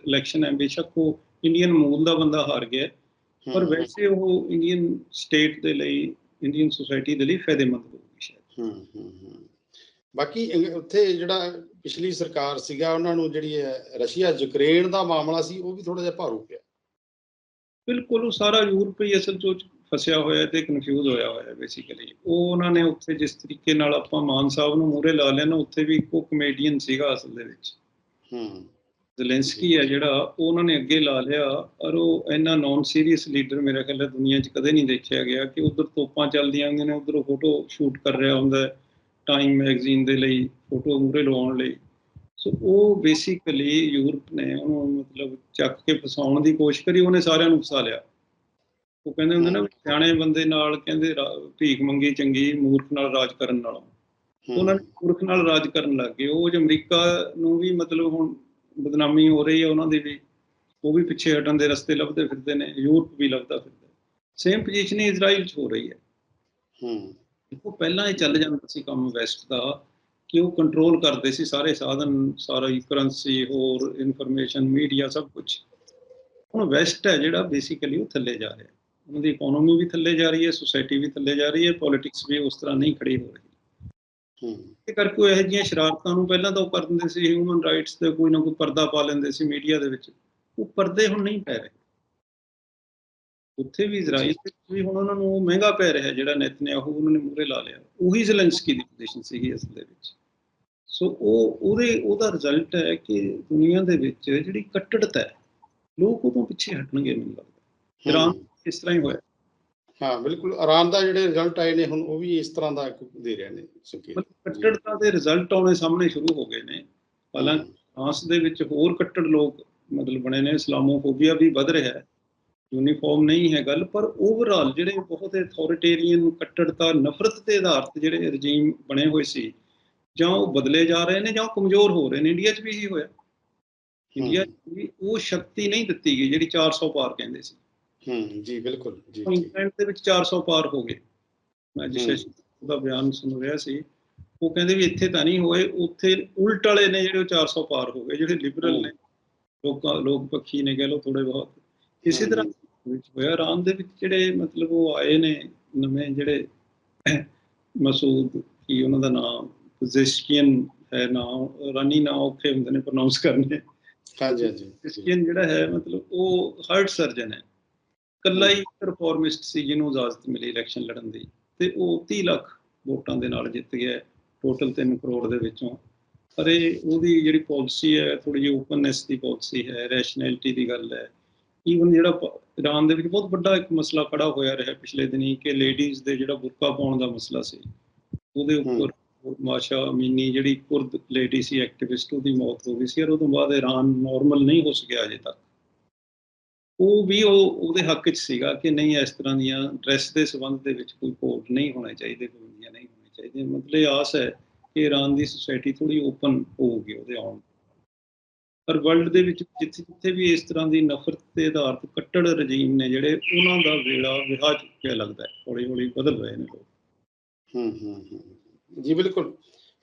ਇਲੈਕਸ਼ਨ ਹੈ ਬੇਸ਼ੱਕ ਉਹ ਇੰਡੀਅਨ ਮੂਲ ਦਾ ਬੰਦਾ ਹਾਰ ਗਿਆ। ਪਰ ਵੈਸੇ ਉਹ ਇੰਡੀਅਨ ਸਟੇਟ ਦੇ ਲਈ ਇੰਡੀਅਨ ਸੋਸਾਇਟੀ ਦੇ ਲਈ ਫਾਇਦੇਮੰਦ ਹੋਊਗੀ ਸ਼ਾਇਦ। ਹੂੰ ਹੂੰ ਹੂੰ। ਬਾਕੀ ਉੱਥੇ ਜਿਹੜਾ ਪਿਛਲੀ ਸਰਕਾਰ ਸੀਗਾ ਉਹਨਾਂ ਨੂੰ ਜਿਹੜੀ ਹੈ ਰਸ਼ੀਆ ਯੂਕਰੇਨ ਦਾ ਮਾਮਲਾ ਸੀ ਉਹ ਵੀ ਥੋੜਾ ਜਿਹਾ ਭਾਰੂ ਪਿਆ। ਬਿਲਕੁਲ ਉਹ ਸਾਰਾ ਯੂਰਪ ਹੀ ਅਸਲ ਚ ਫਸਿਆ ਹੋਇਆ ਤੇ ਕਨਫਿਊਜ਼ ਹੋਇਆ ਹੋਇਆ ਬੇਸਿਕਲੀ ਉਹ ਉਹਨਾਂ ਨੇ ਉੱਥੇ ਜਿਸ ਤਰੀਕੇ ਨਾਲ ਆਪਾਂ ਮਾਨ ਸਾਹਿਬ ਨੂੰ ਮੂਹਰੇ ਲਾ ਲਿਆ ਨਾ ਉੱਥੇ ਵੀ ਇੱਕੋ ਕਮੇਡੀਅਨ ਸੀਗਾ ਅਸਲ ਦੇ ਵਿੱਚ। ਹੂੰ। ਜ਼ੈਲੈਂਸਕੀ ਹੈ ਜਿਹੜਾ ਉਹ ਉਹਨਾਂ ਨੇ ਅੱਗੇ ਲਾ ਲਿਆ ਔਰ ਉਹ ਇੰਨਾ ਨਾਨ ਸੀਰੀਅਸ ਲੀਡਰ ਮੇਰਾ ਖਿਆਲ ਹੈ ਦੁਨੀਆ 'ਚ ਕਦੇ ਨਹੀਂ ਦੇਖਿਆ ਗਿਆ ਕਿ ਉਧਰ ਤੋਪਾਂ ਚੱਲਦੀਆਂ ਹੁੰਦੀਆਂ ਨੇ ਉਧਰ ਫੋਟੋ ਸ਼ੂਟ ਕਰ ਰਿਹਾ ਹੁੰਦਾ ਟਾਈਮ ਮੈਗਜ਼ੀਨ ਦੇ ਲਈ ਫੋਟੋ ਮੂਹਰੇ ਲਵਾਉਣ ਲਈ। ਸੋ ਉਹ ਬੇਸਿਕਲੀ ਯੂਰਪ ਨੇ ਉਹਨੂੰ ਮਤਲਬ ਚੱਕ ਕੇ ਫਸਾਉਣ ਦੀ ਕੋਸ਼ਿਸ਼ ਕਰੀ ਉਹਨੇ ਸਾਰਿਆਂ ਨੂੰ ਫਸਾ ਲਿਆ। ਉਹ ਕਹਿੰਦੇ ਹੁੰਦੇ ਨਾ ਸਿਆਣੇ ਬੰਦੇ ਨਾਲ ਕਹਿੰਦੇ ਭੀਖ ਮੰਗੀ ਚੰਗੀ ਮੂਰਖ ਨਾਲ ਰਾਜ ਕਰਨ ਨਾਲੋਂ। ਉਹਨਾਂ ਨੇ ਮੂਰਖ ਨਾਲ ਰਾਜ ਕਰਨ ਲੱਗ ਗਏ। ਉਹ ਜ ਅਮਰੀਕਾ ਨੂੰ ਵੀ ਮਤਲਬ ਹੁਣ ਬਦਨਾਮੀ ਹੋ ਰਹੀ ਹੈ ਉਹਨਾਂ ਦੀ ਵੀ ਉਹ ਵੀ ਪਿੱਛੇ ਹਟਣ ਦੇ ਰਸਤੇ ਲੱਭਦੇ ਫਿਰਦੇ ਨੇ ਯੂਰਪ ਵੀ ਲੱਭਦਾ ਫਿਰਦਾ ਸੇਮ ਪੋਜੀਸ਼ਨ ਹੀ ਇਜ਼ਰਾਈਲ 'ਚ ਹੋ ਰਹੀ ਹੈ। ਹੂੰ। ਦੇਖੋ ਪਹਿਲਾਂ ਇਹ ਚੱਲ ਜਾਂਦਾ ਸੀ ਕੰਮ ਵੈਸਟ ਦਾ ਕਿ ਉਹ ਕੰਟਰੋਲ ਕਰਦੇ ਸੀ ਸਾਰੇ ਸਾਧਨ ਸਾਰਾ ਕਰੰਸੀ ਹੋਰ ਇਨਫੋਰਮੇਸ਼ਨ ਮੀਡੀਆ ਸਭ ਕੁਝ ਹੁਣ ਵੈਸਟ ਹੈ ਜਿਹੜਾ ਬੇਸਿਕਲੀ ਉਹ ਥੱਲੇ ਜਾ ਰਿਹਾ ਉਹਨਾਂ ਦੀ ਇਕਨੋਮੀ ਵੀ ਥੱਲੇ ਜਾ ਰਹੀ ਹੈ ਸੋਸਾਇਟੀ ਵੀ ਥੱਲੇ ਜਾ ਰਹੀ ਹੈ ਪੋਲਿਟਿਕਸ ਵੀ ਉਸ ਤਰ੍ਹਾਂ ਨਹੀਂ ਖੜੀ ਹੋ ਰਹੀ। ਹੂੰ। ਇਹ ਕਰਕੇ ਉਹ ਇਹੋ ਜਿਹੀਆਂ ਸ਼ਰਾਰਤਾਂ ਨੂੰ ਪਹਿਲਾਂ ਤਾਂ ਉਹ ਕਰ ਦਿੰਦੇ ਸੀ ਹਿਊਮਨ ਰਾਈਟਸ ਤੇ ਕੋਈ ਨਾ ਕੋਈ ਪਰਦਾ ਪਾ ਲੈਂਦੇ ਸੀ ਮੀਡੀਆ ਦੇ ਵਿੱਚ। ਉਹ ਪਰਦੇ ਹੁਣ ਨਹੀਂ ਪੈ ਰਹੇ। ਉੱਥੇ ਵੀ ਇਜ਼ਰਾਈਲ ਵਿੱਚ ਵੀ ਹੁਣ ਉਹਨਾਂ ਨੂੰ ਮਹਿੰਗਾ ਪੈ ਰਿਹਾ ਜਿਹੜਾ ਨੇਤਨਿਆਹੂ ਉਹਨਾਂ ਨੇ ਮੂਹਰੇ ਲਾ ਲਿਆ। ਉਹੀ ਜ਼ੈਲੈਂਸਕੀ ਦੀ ਪੋਜੀਸ਼ਨ ਸੀਗੀ ਅਸਲ ਦੇ ਵਿੱਚ। ਸੋ ਉਹ ਉਹਦੇ ਉਹਦਾ ਰਿਜ਼ਲਟ ਹੈ ਕਿ ਦੁਨੀਆ ਦੇ ਵਿੱਚ ਜਿਹੜੀ ਕੱਟੜਤਾ ਹੈ ਲੋਕ ਉਦੋਂ ਪਿੱਛੇ ਹਟਣਗੇ ਮੈਨੂੰ ਲੱਗਦਾ। ਇਰਾਨ। ਇਸ ਤਰ੍ਹਾਂ ਹੀ ਹੋਇਆ। ਹਾਂ ਬਿਲਕੁਲ। ਆਰਾਮ ਦਾ ਜਿਹੜੇ ਰਿਜ਼ਲਟ ਆਏ ਨੇ ਹੁਣ ਉਹ ਵੀ ਇਸ ਤਰ੍ਹਾਂ ਦਾ ਦੇ ਰਹੇ ਨੇ ਸੰਕੇਤ। ਕੱਟੜਤਾ ਦੇ ਰਿਜ਼ਲਟ ਆਉਣੇ ਸਾਹਮਣੇ ਸ਼ੁਰੂ ਹੋ ਗਏ ਨੇ। ਹਾਲਾਂਕਿ ਫਰਾਂਸ ਦੇ ਵਿੱਚ ਹੋਰ ਕੱਟੜ ਲੋਕ ਮਤਲਬ ਬਣੇ ਨੇ। ਇਸਲਾਮੋਫੋਬੀਆ ਵੀ ਵੱਧ ਰਿਹਾ ਹੈ। ਯੂਨੀਫਾਰਮ ਨਹੀਂ ਹੈ ਗੱਲ ਪਰ ਓਵਰਆਲ ਜਿਹੜੇ ਬਹੁਤ ਅਥਾਰਟੇਰੀਅਨ ਕੱਟੜਤਾ ਨਫ਼ਰਤ ਦੇ ਆਧਾਰ ਤੇ ਜਿਹੜੇ ਰਜੀਮ ਬਣੇ ਹੋਏ ਸੀ ਜਾਂ ਉਹ ਬਦਲੇ ਜਾ ਰਹੇ ਨੇ ਜਾਂ ਕਮਜ਼ੋਰ ਹੋ ਰਹੇ ਨੇ। ਇੰਡੀਆ 'ਚ ਵੀ ਇਹੀ ਹੋਇਆ। ਇੰਡੀਆ 'ਚ ਵੀ ਉਹ ਸ਼ਕਤੀ ਨਹੀਂ ਦਿੱਤੀ ਗਈ ਜਿਹੜੀ 400 ਪਾਰ ਕਹਿੰਦੇ ਸੀ। ਹੂੰ ਜੀ ਬਿਲਕੁਲ ਜੀ ਇੰਗਲੈਂਡ ਦੇ ਵਿੱਚ 400 ਪਾਰ ਹੋ ਗਏ। ਮੈਂ ਜਿਸ। ਦਾ ਬਿਆਨ ਸੁਣ ਰਿਹਾ ਸੀ। ਉਹ ਕਹਿੰਦੇ ਵੀ ਇੱਥੇ ਤਾਂ ਨਹੀਂ ਹੋਏ ਉੱਥੇ ਉਲਟ ਵਾਲੇ ਨੇ ਜਿਹੜੇ ਉਹ 400 ਪਾਰ ਹੋ ਗਏ ਜਿਹੜੇ ਲਿਬਰਲ ਨੇ। ਲੋਕਾਂ ਲੋਕ ਪੱਖੀ ਨੇ ਕਹਿ ਥੋੜੇ ਬਹੁਤ। ਇਸੇ। ਤਰ੍ਹਾਂ ਵਿੱਚ ਹੋਇਆ। ਇਰਾਨ ਦੇ ਵਿੱਚ ਜਿਹੜੇ ਮਤਲਬ ਉਹ ਆਏ ਨੇ ਨਵੇਂ ਜਿਹੜੇ ਮਸੂਦ ਕੀ ਉਹਨਾਂ ਦਾ ਨਾਮ ਜ਼ਿਸ਼ਕੀਨ ਹੈ ਨਾਮ ਰਾਨੀ ਨਾਮ ਔਖੇ ਹੁੰਦੇ ਨੇ ਪ੍ਰੋਨਾਂਸ ਕਰਨੇ। ਹਾਂਜੀ ਹਾਂਜੀ। ਜੀ। ਕ੍ਰਿਸਚੀਅਨ ਜਿਹੜਾ ਹੈ ਮਤਲਬ ਉਹ ਹਾਰਟ ਸਰਜਨ ਹੈ। ਕੱਲਾ ਹੀ ਰਿਫਾਰਮਿਸਟ ਸੀ ਜਿਹਨੂੰ ਇਜਾਜ਼ਤ ਮਿਲੀ ਇਲੈਕਸ਼ਨ ਲੜਨ ਦੀ ਤੇ ਉਹ 30 ਲੱਖ ਵੋਟਾਂ ਦੇ ਨਾਲ ਜਿੱਤ ਗਿਆ ਟੋਟਲ 3 ਕਰੋੜ ਦੇ ਵਿੱਚੋਂ। ਪਰ ਇਹ ਉਹਦੀ ਜਿਹੜੀ ਪਾਲਿਸੀ ਹੈ ਥੋੜੀ ਜਿਹੀ ਓਪਨਨੈਸ ਦੀ ਪਾਲਿਸੀ ਹੈ ਰੈਸ਼ਨੈਲਿਟੀ ਦੀ ਗੱਲ ਹੈ। ਈਵਨ ਜਿਹੜਾ ਇਰਾਨ ਦੇ ਵਿੱਚ ਬਹੁਤ ਵੱਡਾ ਇੱਕ ਮਸਲਾ ਖੜਾ ਹੋਇਆ ਰਿਹਾ ਪਿਛਲੇ ਦਿਨੀ ਕਿ ਲੇਡੀਜ਼ ਦੇ ਜਿਹੜਾ ਬੁਰਕਾ ਪਾਉਣ ਦਾ ਮਸਲਾ ਸੀ ਉਹਦੇ ਉੱਪਰ ਮਾਸ਼ਾ ਅਮੀਨੀ ਜਿਹੜੀ ਕੁਰਦ ਲੇਡੀ ਸੀ ਐਕਟਿਵਿਸਟ ਉਹਦੀ ਮੌਤ ਹੋ ਗਈ ਸੀ। ਔਰ ਤੋਂ ਬਾਅਦ ਇਰਾਨ ਨਾਰਮਲ ਨਹੀਂ ਹੋ ਸਕਿਆ ਅਜੇ ਤੱਕ। ਉਹ ਵੀ ਉਹ, ਉਹਦੇ ਹੱਕ 'ਚ ਸੀਗਾ ਕਿ ਨਹੀਂ, ਇਸ ਤਰ੍ਹਾਂ ਦੀਆਂ ਡਰੈਸ ਦੇ ਸੰਬੰਧ ਦੇ ਵਿੱਚ ਕੋਈ ਕੋਡ ਨਹੀਂ ਹੋਣੇ ਚਾਹੀਦੇ ਪਾਬੰਦੀਆਂ ਨਹੀਂ ਹੋਣੇ ਚਾਹੀਦੇ। ਮਤਲਬ ਆਸ ਹੈ ਕਿ ਈਰਾਨ ਦੀ ਸੋਸਾਇਟੀ ਥੋੜੀ ਓਪਨ ਹੋਊਗੀ ਉਹਦੇ ਆਉਣ ਪਰ ਵਰਲਡ ਦੇ ਵਿੱਚ ਜਿੱਥੇ ਜਿੱਥੇ ਵੀ ਇਸ ਤਰ੍ਹਾਂ ਦੀ ਨਫ਼ਰਤ ਦੇ ਆਧਾਰ ਕੱਟੜ ਰਜੀਮ ਨੇ ਜਿਹੜੇ, ਉਹਨਾਂ ਦਾ ਵੇਲਾ ਵਿਹਾ ਚੁੱਕਿਆ ਲੱਗਦਾ ਹੈ। ਹੌਲੀ ਹੌਲੀ ਬਦਲ ਰਹੇ ਨੇ ਲੋਕ। ਹੂੰ ਹੂੰ ਹੂੰ। ਜੀ, ਬਿਲਕੁਲ।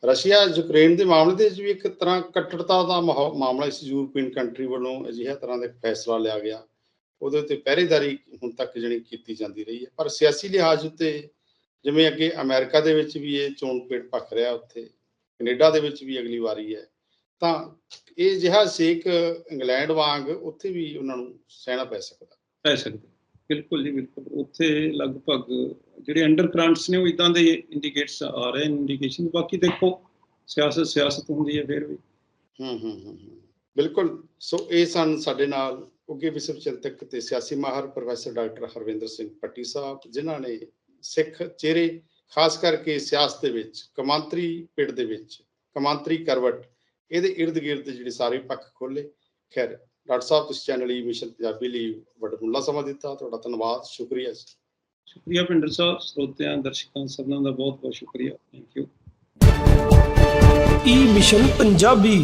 ਰਸ਼ੀਆ, ਯੂਕਰੇਨ ਦੇ ਮਾਮਲੇ ਦੇ ਵਿੱਚ ਵੀ ਇੱਕ ਤਰ੍ਹਾਂ ਕੱਟੜਤਾ ਦਾ ਮਾਹੌ- ਮਾਮਲਾ ਇਸ ਯੂਰਪੀਅਨ ਕੰਟਰੀ ਵੱਲੋਂ ਅਜਿਹਾ ਤਰ੍ਹਾਂ ਦਾ ਫੈਸਲਾ ਲਿਆ ਗਿਆ। ਉਹਦੇ ਉੱਤੇ ਪਹਿਰੇਦਾਰੀ ਹੁਣ ਤੱਕ ਜਿਹੜੀ ਕੀਤੀ ਜਾਂਦੀ ਰਹੀ ਹੈ। ਪਰ ਸਿਆਸੀ ਲਿਹਾਜ਼ ਉੱਤੇ ਜਿਵੇਂ ਅੱਗੇ ਅਮਰੀਕਾ ਦੇ ਵਿੱਚ ਵੀ ਇਹ ਚੋਣ ਪੇੜ ਭਖ ਰਿਹਾ ਉੱਥੇ ਕੈਨੇਡਾ ਦੇ ਵਿੱਚ ਵੀ ਅਗਲੀ ਵਾਰੀ ਹੈ। ਤਾਂ ਇਹ ਜਿਹਾ ਸੇਕ ਇੰਗਲੈਂਡ ਵਾਂਗ ਉੱਥੇ ਵੀ ਉਹਨਾਂ ਨੂੰ ਸਹਿਣਾ ਪੈ ਸਕਦਾ। ਪੈ ਸਕਦੇ। ਬਿਲਕੁਲ ਜੀ ਬਿਲਕੁਲ। ਉੱਥੇ ਲਗਭਗ ਜਿਹੜੇ ਅੰਡਰ ਕਰੰਟਸ ਨੇ ਉਹ ਇਦਾਂ ਦੇ ਇੰਡੀਕੇਟਸ ਆ ਰਹੇ ਨੇ ਇੰਡੀਕੇਸ਼ਨ ਬਾਕੀ ਦੇਖੋ ਸਿਆਸਤ ਸਿਆਸਤ ਹੁੰਦੀ ਹੈ ਫਿਰ ਵੀ। ਹੂੰ ਹੂੰ ਹੂੰ ਹੂੰ। ਬਿਲਕੁਲ। ਸੋ ਇਹ ਸਨ ਸਾਡੇ ਨਾਲ ਉੱਗੇ ਵਿਸ਼ਵ ਚਿੰਤਕ ਤੇ ਸਿਆਸੀ ਮਾਹਰ ਪ੍ਰੋਫੈਸਰ ਡਾਕਟਰ ਹਰਵਿੰਦਰ ਸਿੰਘ ਪੱਟੀ ਸਾਹਿਬ ਜਿਨ੍ਹਾਂ ਨੇ ਸਿੱਖ ਚਿਹਰੇ ਖਾਸ ਕਰਕੇ ਸਿਆਸਤ ਦੇ ਵਿੱਚ ਕਮਾਂਤਰੀ ਪਿੜ ਦੇ ਵਿੱਚ ਕਮਾਂਤਰੀ ਕਰਵਟ ਇਹਦੇ ਇਰਦ ਗਿਰਦ ਜਿਹੜੇ ਸਾਰੇ ਪੱਖ ਖੋਲੇ ਖੈਰ ਡਾਕਟਰ ਸਾਹਿਬ ਤੁਸੀਂ ਚੈਨਲ ਈ ਮਿਸ਼ਨ ਪੰਜਾਬੀ ਲਈ ਵੱਡਾ ਸਮਾਂ ਦਿੱਤਾ। ਤੁਹਾਡਾ ਧੰਨਵਾਦ ਸ਼ੁਕਰੀਆ ਜੀ। ਸ਼ੁਕਰੀਆ ਭਿੰਡਰ ਸਾਹਿਬ ਸਰੋਤਿਆਂ ਦਰਸ਼ਕਾਂ ਸਭਨਾਂ ਦਾ ਬਹੁਤ ਬਹੁਤ ਸ਼ੁਕਰੀਆ। Thank you E mission Punjabi